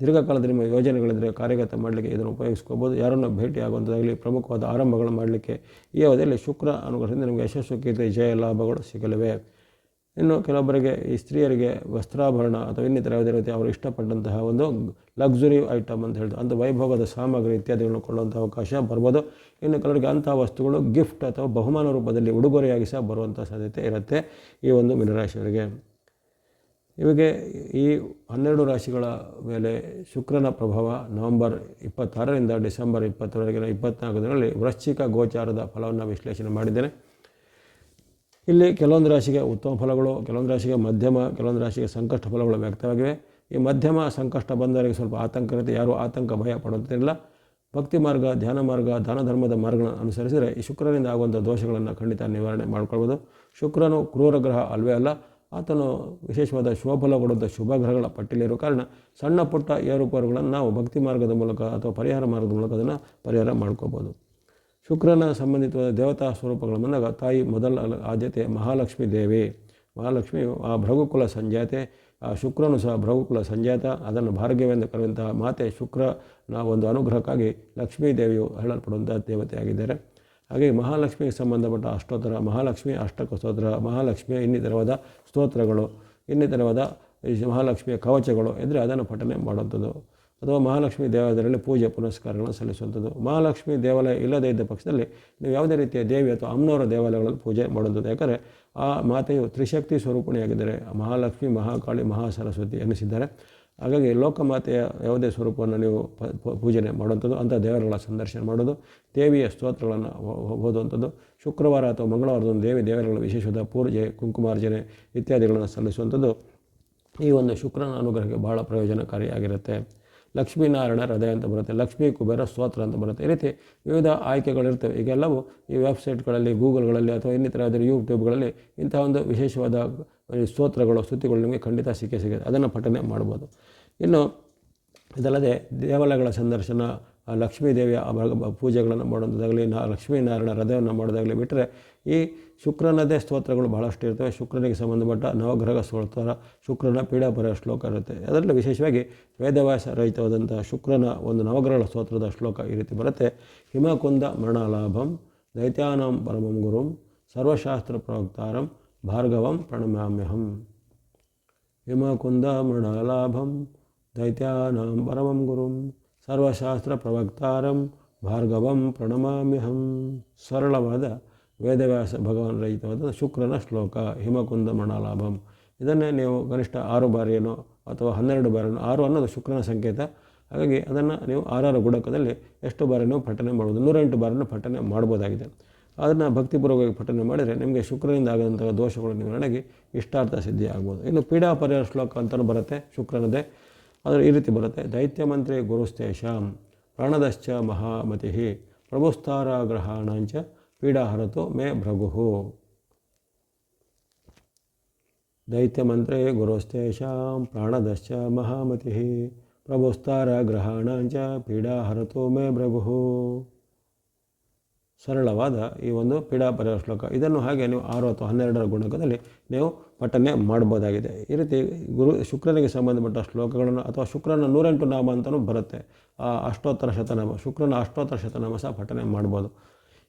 ದೀರ್ಘಕಾಲದ ನಿಮ್ಮ ಯೋಜನೆಗಳಿದ್ದರೆ ಕಾರ್ಯಗತ ಮಾಡಲಿಕ್ಕೆ ಇದನ್ನು ಉಪಯೋಗಿಸ್ಕೋಬೋದು. ಯಾರನ್ನು ಭೇಟಿ ಆಗುವಂಥದ್ದಾಗಲಿ ಪ್ರಮುಖವಾದ ಆರಂಭಗಳು ಮಾಡಲಿಕ್ಕೆ ಈ ಅವಧಿಯಲ್ಲಿ ಶುಕ್ರ ಅನುಗ್ರಹದಿಂದ ನಿಮಗೆ ಯಶಸ್ಸು, ಕೀರ್ತಿ, ಜಯ, ಲಾಭಗಳು ಸಿಗಲಿವೆ. ಇನ್ನು ಕೆಲವೊಬ್ಬರಿಗೆ ಈ ಸ್ತ್ರೀಯರಿಗೆ ವಸ್ತ್ರಾಭರಣ ಅಥವಾ ಇನ್ನಿತರ ಯಾವುದೇ ರೀತಿ ಅವರು ಇಷ್ಟಪಟ್ಟಂತಹ ಒಂದು ಲಕ್ಸುರಿ ಐಟಮ್ ಅಂತ ಹೇಳ್ತಾರೆ ಅಂತ ವೈಭವದ ಸಾಮಗ್ರಿ ಇತ್ಯಾದಿಗಳನ್ನು ಕೊಡುವಂಥ ಅವಕಾಶ ಬರ್ಬೋದು. ಇನ್ನು ಕೆಲವರಿಗೆ ಅಂತಹ ವಸ್ತುಗಳು ಗಿಫ್ಟ್ ಅಥವಾ ಬಹುಮಾನ ರೂಪದಲ್ಲಿ ಉಡುಗೊರೆಯಾಗಿ ಸಹ ಬರುವಂಥ ಸಾಧ್ಯತೆ ಇರುತ್ತೆ ಈ ಒಂದು ಮೀನರಾಶಿಯವರಿಗೆ. ಇವಿಗೆ ಈ ಹನ್ನೆರಡು ರಾಶಿಗಳ ಮೇಲೆ ಶುಕ್ರನ ಪ್ರಭಾವ ನವೆಂಬರ್ ಇಪ್ಪತ್ತಾರರಿಂದ ಡಿಸೆಂಬರ್ ಇಪ್ಪತ್ತರವರೆಗಿನ ದಿನಗಳಲ್ಲಿ ವೃಶ್ಚಿಕ ಗೋಚಾರದ ಫಲವನ್ನು ವಿಶ್ಲೇಷಣೆ ಮಾಡಿದ್ದೇನೆ. ಇಲ್ಲಿ ಕೆಲವೊಂದು ರಾಶಿಗೆ ಉತ್ತಮ ಫಲಗಳು, ಕೆಲವೊಂದು ರಾಶಿಗೆ ಮಧ್ಯಮ, ಕೆಲವೊಂದು ರಾಶಿಗೆ ಸಂಕಷ್ಟ ಫಲಗಳು ವ್ಯಕ್ತವಾಗಿವೆ. ಈ ಮಧ್ಯಮ ಸಂಕಷ್ಟ ಬಂದವರಿಗೆ ಸ್ವಲ್ಪ ಆತಂಕ ಇರುತ್ತೆ. ಯಾರೂ ಆತಂಕ ಭಯ ಪಡುವಂತಿಲ್ಲ ಭಕ್ತಿ ಮಾರ್ಗ, ಧ್ಯಾನ ಮಾರ್ಗ, ದಾನ ಧರ್ಮದ ಮಾರ್ಗಗಳನ್ನು ಅನುಸರಿಸಿದರೆ ಈ ಶುಕ್ರನಿಂದ ಆಗುವಂಥ ದೋಷಗಳನ್ನು ಖಂಡಿತ ನಿವಾರಣೆ ಮಾಡ್ಕೊಳ್ಬೋದು. ಶುಕ್ರನು ಕ್ರೂರ ಗ್ರಹ ಅಲ್ವೇ ಅಲ್ಲ. ಆತನು ವಿಶೇಷವಾದ ಶುಭಫಲ ಕೊಡುವಂಥ ಶುಭ ಗ್ರಹಗಳ ಪಟ್ಟಿಯಲ್ಲಿರೋ ಕಾರಣ ಸಣ್ಣ ಪುಟ್ಟ ಏರುಪಾರುಗಳನ್ನು ನಾವು ಭಕ್ತಿ ಮಾರ್ಗದ ಮೂಲಕ ಅಥವಾ ಪರಿಹಾರ ಮಾರ್ಗದ ಮೂಲಕ ಅದನ್ನು ಪರಿಹಾರ ಮಾಡ್ಕೋಬೋದು ಶುಕ್ರನ ಸಂಬಂಧಿತವಾದ ದೇವತಾ ಸ್ವರೂಪಗಳು ತಾಯಿ ಮೊದಲ ಆದ್ಯತೆ ಮಹಾಲಕ್ಷ್ಮಿ ದೇವಿ, ಮಹಾಲಕ್ಷ್ಮಿ, ಆ ಭೃಗುಕುಲ ಸಂಜಾತೆ, ಆ ಶುಕ್ರನು ಸಹ ಭೃಗುಕುಲ ಸಂಜಾತ, ಅದನ್ನು ಭಾರ್ಗವೆಂದು ಕರೆಯುವಂತಹ ಮಾತೆ ಶುಕ್ರನ ಒಂದು ಅನುಗ್ರಹಕ್ಕಾಗಿ ಲಕ್ಷ್ಮೀ ದೇವಿಯು ಹೇಳಲ್ಪಡುವಂಥ ದೇವತೆಯಾಗಿದ್ದಾರೆ. ಹಾಗೆ ಮಹಾಲಕ್ಷ್ಮಿಗೆ ಸಂಬಂಧಪಟ್ಟ ಅಷ್ಟೋತ್ತರ, ಮಹಾಲಕ್ಷ್ಮಿ ಅಷ್ಟಕ ಸ್ತೋತ್ರ ಮಹಾಲಕ್ಷ್ಮಿ ಇನ್ನಿತರವಾದ ಸ್ತೋತ್ರಗಳು, ಇನ್ನಿತರವಾದ ಮಹಾಲಕ್ಷ್ಮಿಯ ಕವಚಗಳು ಇದ್ದರೆ ಅದನ್ನು ಪಠನೆ ಮಾಡುವಂಥದ್ದು. ಅಥವಾ ಮಹಾಲಕ್ಷ್ಮಿ ದೇವಾಲಯದಲ್ಲಿ ಪೂಜೆ ಪುನಸ್ಕಾರಗಳನ್ನು ಸಲ್ಲಿಸುವಂಥದ್ದು. ಮಹಾಲಕ್ಷ್ಮಿ ದೇವಾಲಯ ಇಲ್ಲದೇ ಇದ್ದ ಪಕ್ಷದಲ್ಲಿ ನೀವು ಯಾವುದೇ ರೀತಿಯ ದೇವಿ ಅಥವಾ ಅಮ್ಮನವರ ದೇವಾಲಯಗಳಲ್ಲಿ ಪೂಜೆ ಮಾಡುವಂಥದ್ದು. ಯಾಕಂದರೆ ಆ ಮಾತೆಯು ತ್ರಿಶಕ್ತಿ ಸ್ವರೂಪಣೆಯಾಗಿದ್ದರೆ ಮಹಾಲಕ್ಷ್ಮಿ, ಮಹಾಕಾಳಿ ಮಹಾ ಸರಸ್ವತಿ ಎನ್ನಿಸಿದ್ದಾರೆ ಹಾಗಾಗಿ ಲೋಕಮಾತೆಯ ಯಾವುದೇ ಸ್ವರೂಪವನ್ನು ನೀವು ಪೂಜನೆ ಮಾಡುವಂಥದ್ದು, ಅಂಥ ದೇವರುಗಳ ಸಂದರ್ಶನ ಮಾಡೋದು, ದೇವಿಯ ಸ್ತೋತ್ರಗಳನ್ನು ಓದುವಂಥದ್ದು. ಶುಕ್ರವಾರ ಅಥವಾ ಮಂಗಳವಾರದಂದು ದೇವಿ ದೇವರುಗಳ ವಿಶೇಷದ ಪೂಜೆ, ಕುಂಕುಮಾರ್ಜನೆ ಇತ್ಯಾದಿಗಳನ್ನು ಸಲ್ಲಿಸುವಂಥದ್ದು. ಈ ಒಂದು ಶುಕ್ರನ ಅನುಗ್ರಹಕ್ಕೆ ಬಹಳ ಪ್ರಯೋಜನಕಾರಿಯಾಗಿರುತ್ತೆ. ಲಕ್ಷ್ಮೀನಾರಾಯಣ ಹೃದಯ ಅಂತ ಬರುತ್ತೆ, ಲಕ್ಷ್ಮೀ ಕುಬೇರ ಸ್ತೋತ್ರ ಅಂತ ಬರುತ್ತೆ. ಈ ರೀತಿ ವಿವಿಧ ಆಯ್ಕೆಗಳಿರ್ತವೆ. ಈಗೆಲ್ಲವೂ ಈ ವೆಬ್ಸೈಟ್ಗಳಲ್ಲಿ, ಗೂಗಲ್ಗಳಲ್ಲಿ ಅಥವಾ ಇನ್ನಿತರ ಯಾವುದಾದ್ರು ಯೂಟ್ಯೂಬ್ಗಳಲ್ಲಿ ಇಂತಹ ಒಂದು ವಿಶೇಷವಾದ ಸ್ತೋತ್ರಗಳು, ಸ್ತುತಿಗಳು ನಿಮಗೆ ಖಂಡಿತ ಸಿಕ್ಕೇ ಸಿಗುತ್ತೆ. ಅದನ್ನು ಪಠನೆ ಮಾಡ್ಬೋದು. ಇನ್ನು ಇದಲ್ಲದೆ ದೇವಾಲಯಗಳ ಸಂದರ್ಶನ ಲಕ್ಷ್ಮೀ ದೇವಿಯ ಪೂಜೆಗಳನ್ನು ಮಾಡೋದಾಗಲಿ ನಾ ಲಕ್ಷ್ಮೀನಾರಾಯಣ ಹೃದಯವನ್ನು ಮಾಡೋದಾಗಲಿ ಬಿಟ್ಟರೆ ಈ ಶುಕ್ರನದೇ ಸ್ತೋತ್ರಗಳು ಬಹಳಷ್ಟು ಇರ್ತವೆ. ಶುಕ್ರನಿಗೆ ಸಂಬಂಧಪಟ್ಟ ನವಗ್ರಹ ಸ್ತೋತ್ರ ಶುಕ್ರನ ಪೀಡಾಪರ ಶ್ಲೋಕ ಇರುತ್ತೆ. ಅದರಲ್ಲಿ ವಿಶೇಷವಾಗಿ ವೇದವ್ಯಾಸ ರಹಿತವಾದಂಥ ಶುಕ್ರನ ಒಂದು ನವಗ್ರಹ ಸ್ತೋತ್ರದ ಶ್ಲೋಕ ಈ ರೀತಿ ಬರುತ್ತೆ. ಹಿಮಕುಂದ ಮರಣಲಾಭಂ ದೈತ್ಯಾನಾಂ ಪರಮಂ ಗುರುಂ ಸರ್ವಶಾಸ್ತ್ರ ಪ್ರವಕ್ತಾರಂ ಭಾರ್ಗವಂ ಪ್ರಣಮ್ಯಾಮ್ಯಹಂ. ಹಿಮಕುಂದ ಮೃಣಲಾಭಂ ದೈತ್ಯಾನಾಂ ಪರಮಂ ಗುರುಂ ಸರ್ವಶಾಸ್ತ್ರ ಪ್ರವಕ್ತಾರಂ ಭಾರ್ಗವಂ ಪ್ರಣಮಾಮ್ಯಹಂ ಸರಳವಾದ ವೇದವ್ಯಾಸ ಭಗವಾನ್ ರಹಿತವಾದ ಶುಕ್ರನ ಶ್ಲೋಕ, ಹಿಮಕುಂದ ಮಣಾಲಾಭಂ ಇದನ್ನೇ ನೀವು ಕನಿಷ್ಠ ಆರು ಬಾರಿಯೇನೋ ಅಥವಾ ಹನ್ನೆರಡು ಬಾರಿಯೋ ಆರು ಅನ್ನೋದು ಶುಕ್ರನ ಸಂಕೇತ. ಹಾಗಾಗಿ ಅದನ್ನು ನೀವು ಆರಾರು ಗುಣಕದಲ್ಲಿ ಎಷ್ಟು ಬಾರಿ ನೀವು ಪಠನೆ ಮಾಡ್ಬೋದು, ನೂರೆಂಟು ಬಾರಿನೂ ಪಠನೆ ಮಾಡ್ಬೋದಾಗಿದೆ. ಅದನ್ನು ಭಕ್ತಿಪೂರ್ವಕವಾಗಿ ಪಠನೆ ಮಾಡಿದರೆ ನಿಮಗೆ ಶುಕ್ರನಿಂದ ಆಗೋಂಥ ದೋಷಗಳು ನಿವಾರಣೆಗೆ ಇಷ್ಟಾರ್ಥ ಸಿದ್ಧಿ ಆಗ್ಬೋದು. ಇನ್ನು ಪೀಡಾ ಶ್ಲೋಕ ಅಂತಲೂ ಬರುತ್ತೆ, ಶುಕ್ರನದೇ. ಆದರೆ ಈ ರೀತಿ ಬರುತ್ತೆ, ದೈತ್ಯ ಮಂತ್ರಿ ಗುರುಸ್ತೇಷಾಂ ಪ್ರಾಣದಶ್ಚ ಮಹಾಮತಿ ಪ್ರಭುಸ್ತಾರಾಗ್ರಹಾಣಾಂಚ ಪೀಡಾಹರತು ಮೇ ಭೃಗು ದೈತ್ಯಮಂತ್ರೇ ಗುರುಸ್ತೇಷಾಂ ಪ್ರಾಣದಶ್ಚ ಮಹಾಮತಿ. ಪ್ರಭುಸ್ತಾರ ಗ್ರಹಣಾಂಚ ಪೀಡಾ ಹರತು ಮೇ ಭೃಗು ಸರಳವಾದ ಈ ಒಂದು ಪೀಡಾಪರ ಶ್ಲೋಕ. ಇದನ್ನು ಹಾಗೆ ನೀವು ಆರು ಅಥವಾ ಹನ್ನೆರಡರ ಗುಣಕದಲ್ಲಿ ನೀವು ಪಠನೆ ಮಾಡ್ಬೋದಾಗಿದೆ. ಈ ರೀತಿ ಗುರು ಶುಕ್ರನಿಗೆ ಸಂಬಂಧಪಟ್ಟ ಶ್ಲೋಕಗಳನ್ನು ಅಥವಾ ಶುಕ್ರನ ನೂರೆಂಟು ನಾಮ ಅಂತಲೂ ಬರುತ್ತೆ. ಅಷ್ಟೋತ್ತರ ಶತನಾಮ, ಶುಕ್ರನ ಅಷ್ಟೋತ್ತರ ಶತನಾಮ ಸಹ ಪಠನೆ ಮಾಡ್ಬೋದು.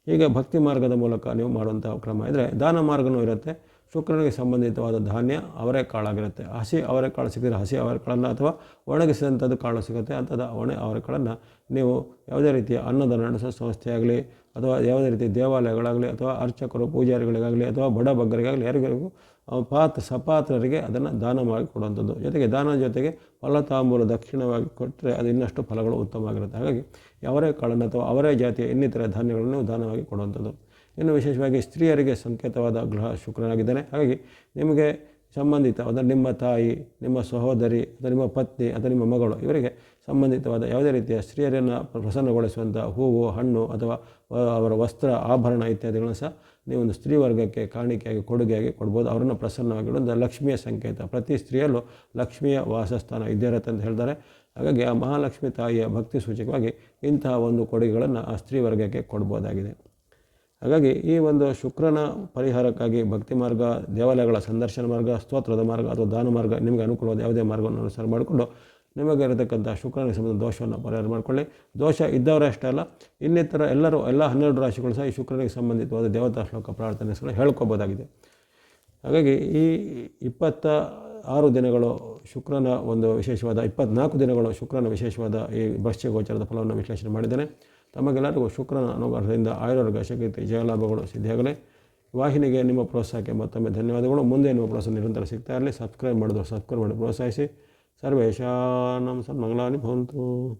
ಹೀಗೆ ಭಕ್ತಿ ಮಾರ್ಗದ ಮೂಲಕ ನೀವು ಮಾಡುವಂಥ ಕ್ರಮ ಇದ್ದರೆ ದಾನ ಮಾರ್ಗನೂ ಇರುತ್ತೆ. ಶುಕ್ರನಿಗೆ ಸಂಬಂಧಿತವಾದ ಧಾನ್ಯ ಅವರೆಕಾಳಾಗಿರುತ್ತೆ ಹಸಿ ಅವರೆಕಾಳು ಸಿಕ್ಕಿದರೆ ಹಸಿ ಅವರೆಕಾಳನ್ನು ಅಥವಾ ಒಣಗಿಸಿದಂಥದ್ದು ಕಾಳು ಸಿಗುತ್ತೆ. ಅಂಥದ್ದು ಒಣ ಅವರೆಕಾಳನ್ನು ನೀವು ಯಾವುದೇ ರೀತಿಯ ಅನ್ನದ ನಡೆಸೋ ಸಂಸ್ಥೆಯಾಗಲಿ ಅಥವಾ ಯಾವುದೇ ರೀತಿ ದೇವಾಲಯಗಳಾಗಲಿ ಅಥವಾ ಅರ್ಚಕರು, ಪೂಜಾರಿಗಳಿಗಾಗಲಿ ಅಥವಾ ಬಡ ಬಗ್ಗರಿಗಾಗಲಿ ಯಾರಿಗೂ ಪಾತ್ರ ಸಪಾತ್ರರಿಗೆ ಅದನ್ನು ದಾನ ಮಾಡಿ ಕೊಡುವಂಥದ್ದು. ಜೊತೆಗೆ ದಾನ ಜೊತೆಗೆ ಫಲತಾಂಬೂಲ ದಕ್ಷಿಣವಾಗಿ ಕೊಟ್ಟರೆ ಅದು ಇನ್ನಷ್ಟು ಫಲಗಳು ಉತ್ತಮವಾಗಿರುತ್ತೆ. ಹಾಗಾಗಿ ಅವರೇ ಕಾಳನ್ನು ಅಥವಾ ಅವರೇ ಜಾತಿಯ ಇನ್ನಿತರ ಧಾನ್ಯಗಳನ್ನು ದಾನವಾಗಿ ಕೊಡುವಂಥದ್ದು. ಇನ್ನು ವಿಶೇಷವಾಗಿ ಸ್ತ್ರೀಯರಿಗೆ ಸಂಕೇತವಾದ ಗ್ರಹ ಶುಕ್ರನಾಗಿದ್ದಾನೆ. ಹಾಗಾಗಿ ನಿಮಗೆ ಸಂಬಂಧಿತ ಅಂದರೆ ನಿಮ್ಮ ತಾಯಿ, ನಿಮ್ಮ ಸಹೋದರಿ, ಅಥವಾ ನಿಮ್ಮ ಪತ್ನಿ, ಅಥವಾ ನಿಮ್ಮ ಮಗಳು, ಇವರಿಗೆ ಸಂಬಂಧಿತವಾದ ಯಾವುದೇ ರೀತಿಯ ಸ್ತ್ರೀಯರನ್ನು ಪ್ರಸನ್ನಗೊಳಿಸುವಂಥ ಹೂವು, ಹಣ್ಣು, ಅಥವಾ ಅವರ ವಸ್ತ್ರ, ಆಭರಣ ಇತ್ಯಾದಿಗಳನ್ನು ಸಹ ನೀವು ಒಂದು ಸ್ತ್ರೀ ವರ್ಗಕ್ಕೆ ಕಾಣಿಕೆಯಾಗಿ, ಕೊಡುಗೆಯಾಗಿ ಕೊಡ್ಬೋದು. ಅವರನ್ನು ಪ್ರಸನ್ನವಾಗಿಡೋದು ಲಕ್ಷ್ಮಿಯ ಸಂಕೇತ. ಪ್ರತಿ ಸ್ತ್ರೀಯಲ್ಲೂ ಲಕ್ಷ್ಮಿಯ ವಾಸಸ್ಥಾನ ಇದ್ದೇ ಇರುತ್ತೆ ಅಂತ ಹೇಳ್ತಾರೆ. ಹಾಗಾಗಿ ಆ ಮಹಾಲಕ್ಷ್ಮಿ ತಾಯಿಯ ಭಕ್ತಿ ಸೂಚಕವಾಗಿ ಇಂತಹ ಒಂದು ಕೊಡುಗೆಗಳನ್ನು ಆ ಸ್ತ್ರೀ ವರ್ಗಕ್ಕೆ ಕೊಡ್ಬೋದಾಗಿದೆ. ಹಾಗಾಗಿ ಈ ಒಂದು ಶುಕ್ರನ ಪರಿಹಾರಕ್ಕಾಗಿ ಭಕ್ತಿ ಮಾರ್ಗ, ದೇವಾಲಯಗಳ ಸಂದರ್ಶನ ಮಾರ್ಗ, ಸ್ತೋತ್ರದ ಮಾರ್ಗ ಅಥವಾ ದಾನ ಮಾರ್ಗ ನಿಮಗೆ ಅನುಕೂಲವಾದ ಯಾವುದೇ ಮಾರ್ಗವನ್ನು ಅನುಸರ ಮಾಡಿಕೊಂಡು ನಿಮಗೆ ಇರತಕ್ಕಂಥ ಶುಕ್ರನಿಗೆ ಸಂಬಂಧ ದೋಷವನ್ನು ಪರಿಹಾರ ಮಾಡಿಕೊಳ್ಳಿ. ದೋಷ ಇದ್ದವರೇ ಅಷ್ಟೇ ಅಲ್ಲ, ಇನ್ನಿತರ ಎಲ್ಲರೂ ಎಲ್ಲ ಹನ್ನೆರಡು ರಾಶಿಗಳು ಸಹ ಈ ಶುಕ್ರನಿಗೆ ಸಂಬಂಧಿತವಾದ ದೇವತಾ ಶ್ಲೋಕ ಪ್ರಾರ್ಥನೆ ಹೇಳ್ಕೋಬೋದಾಗಿದೆ. ಹಾಗಾಗಿ ಈ ಇಪ್ಪತ್ತ ಆರು ದಿನಗಳು ಶುಕ್ರನ ಒಂದು ವಿಶೇಷವಾದ, ಇಪ್ಪತ್ನಾಲ್ಕು ದಿನಗಳು ಶುಕ್ರನ ವಿಶೇಷವಾದ ಈ ಭಕ್ಷ್ಯ ಗೋಚರದ ಫಲವನ್ನು ವಿಶ್ಲೇಷಣೆ ಮಾಡಿದ್ದೇನೆ. ತಮಗೆಲ್ಲರಿಗೂ ಶುಕ್ರನ ಅನುಗ್ರಹದಿಂದ ಆಯುರ್ವರ್ಗ ಶಕ್ತಿ ಜಯಲಾಭಗಳು ಸಿದ್ಧಿಯಾಗಲಿ. ವಾಹಿನಿಗೆ ನಿಮ್ಮ ಪ್ರೋತ್ಸಾಹಕ್ಕೆ ಮತ್ತೊಮ್ಮೆ ಧನ್ಯವಾದಗಳು. ಮುಂದೆ ನಿಮ್ಮ ಪ್ರೋತ್ಸಾಹ ನಿರಂತರ ಸಿಗ್ತಾ ಇರಲಿ. ಸಬ್ಸ್ಕ್ರೈಬ್ ಮಾಡಿದ್ರು ಸಬ್ಸ್ಕ್ರೈಬ್ ಮಾಡಿ ಪ್ರೋತ್ಸಾಹಿಸಿ. సర్వేషాణం సన్మంగళాన్ని భవంతు.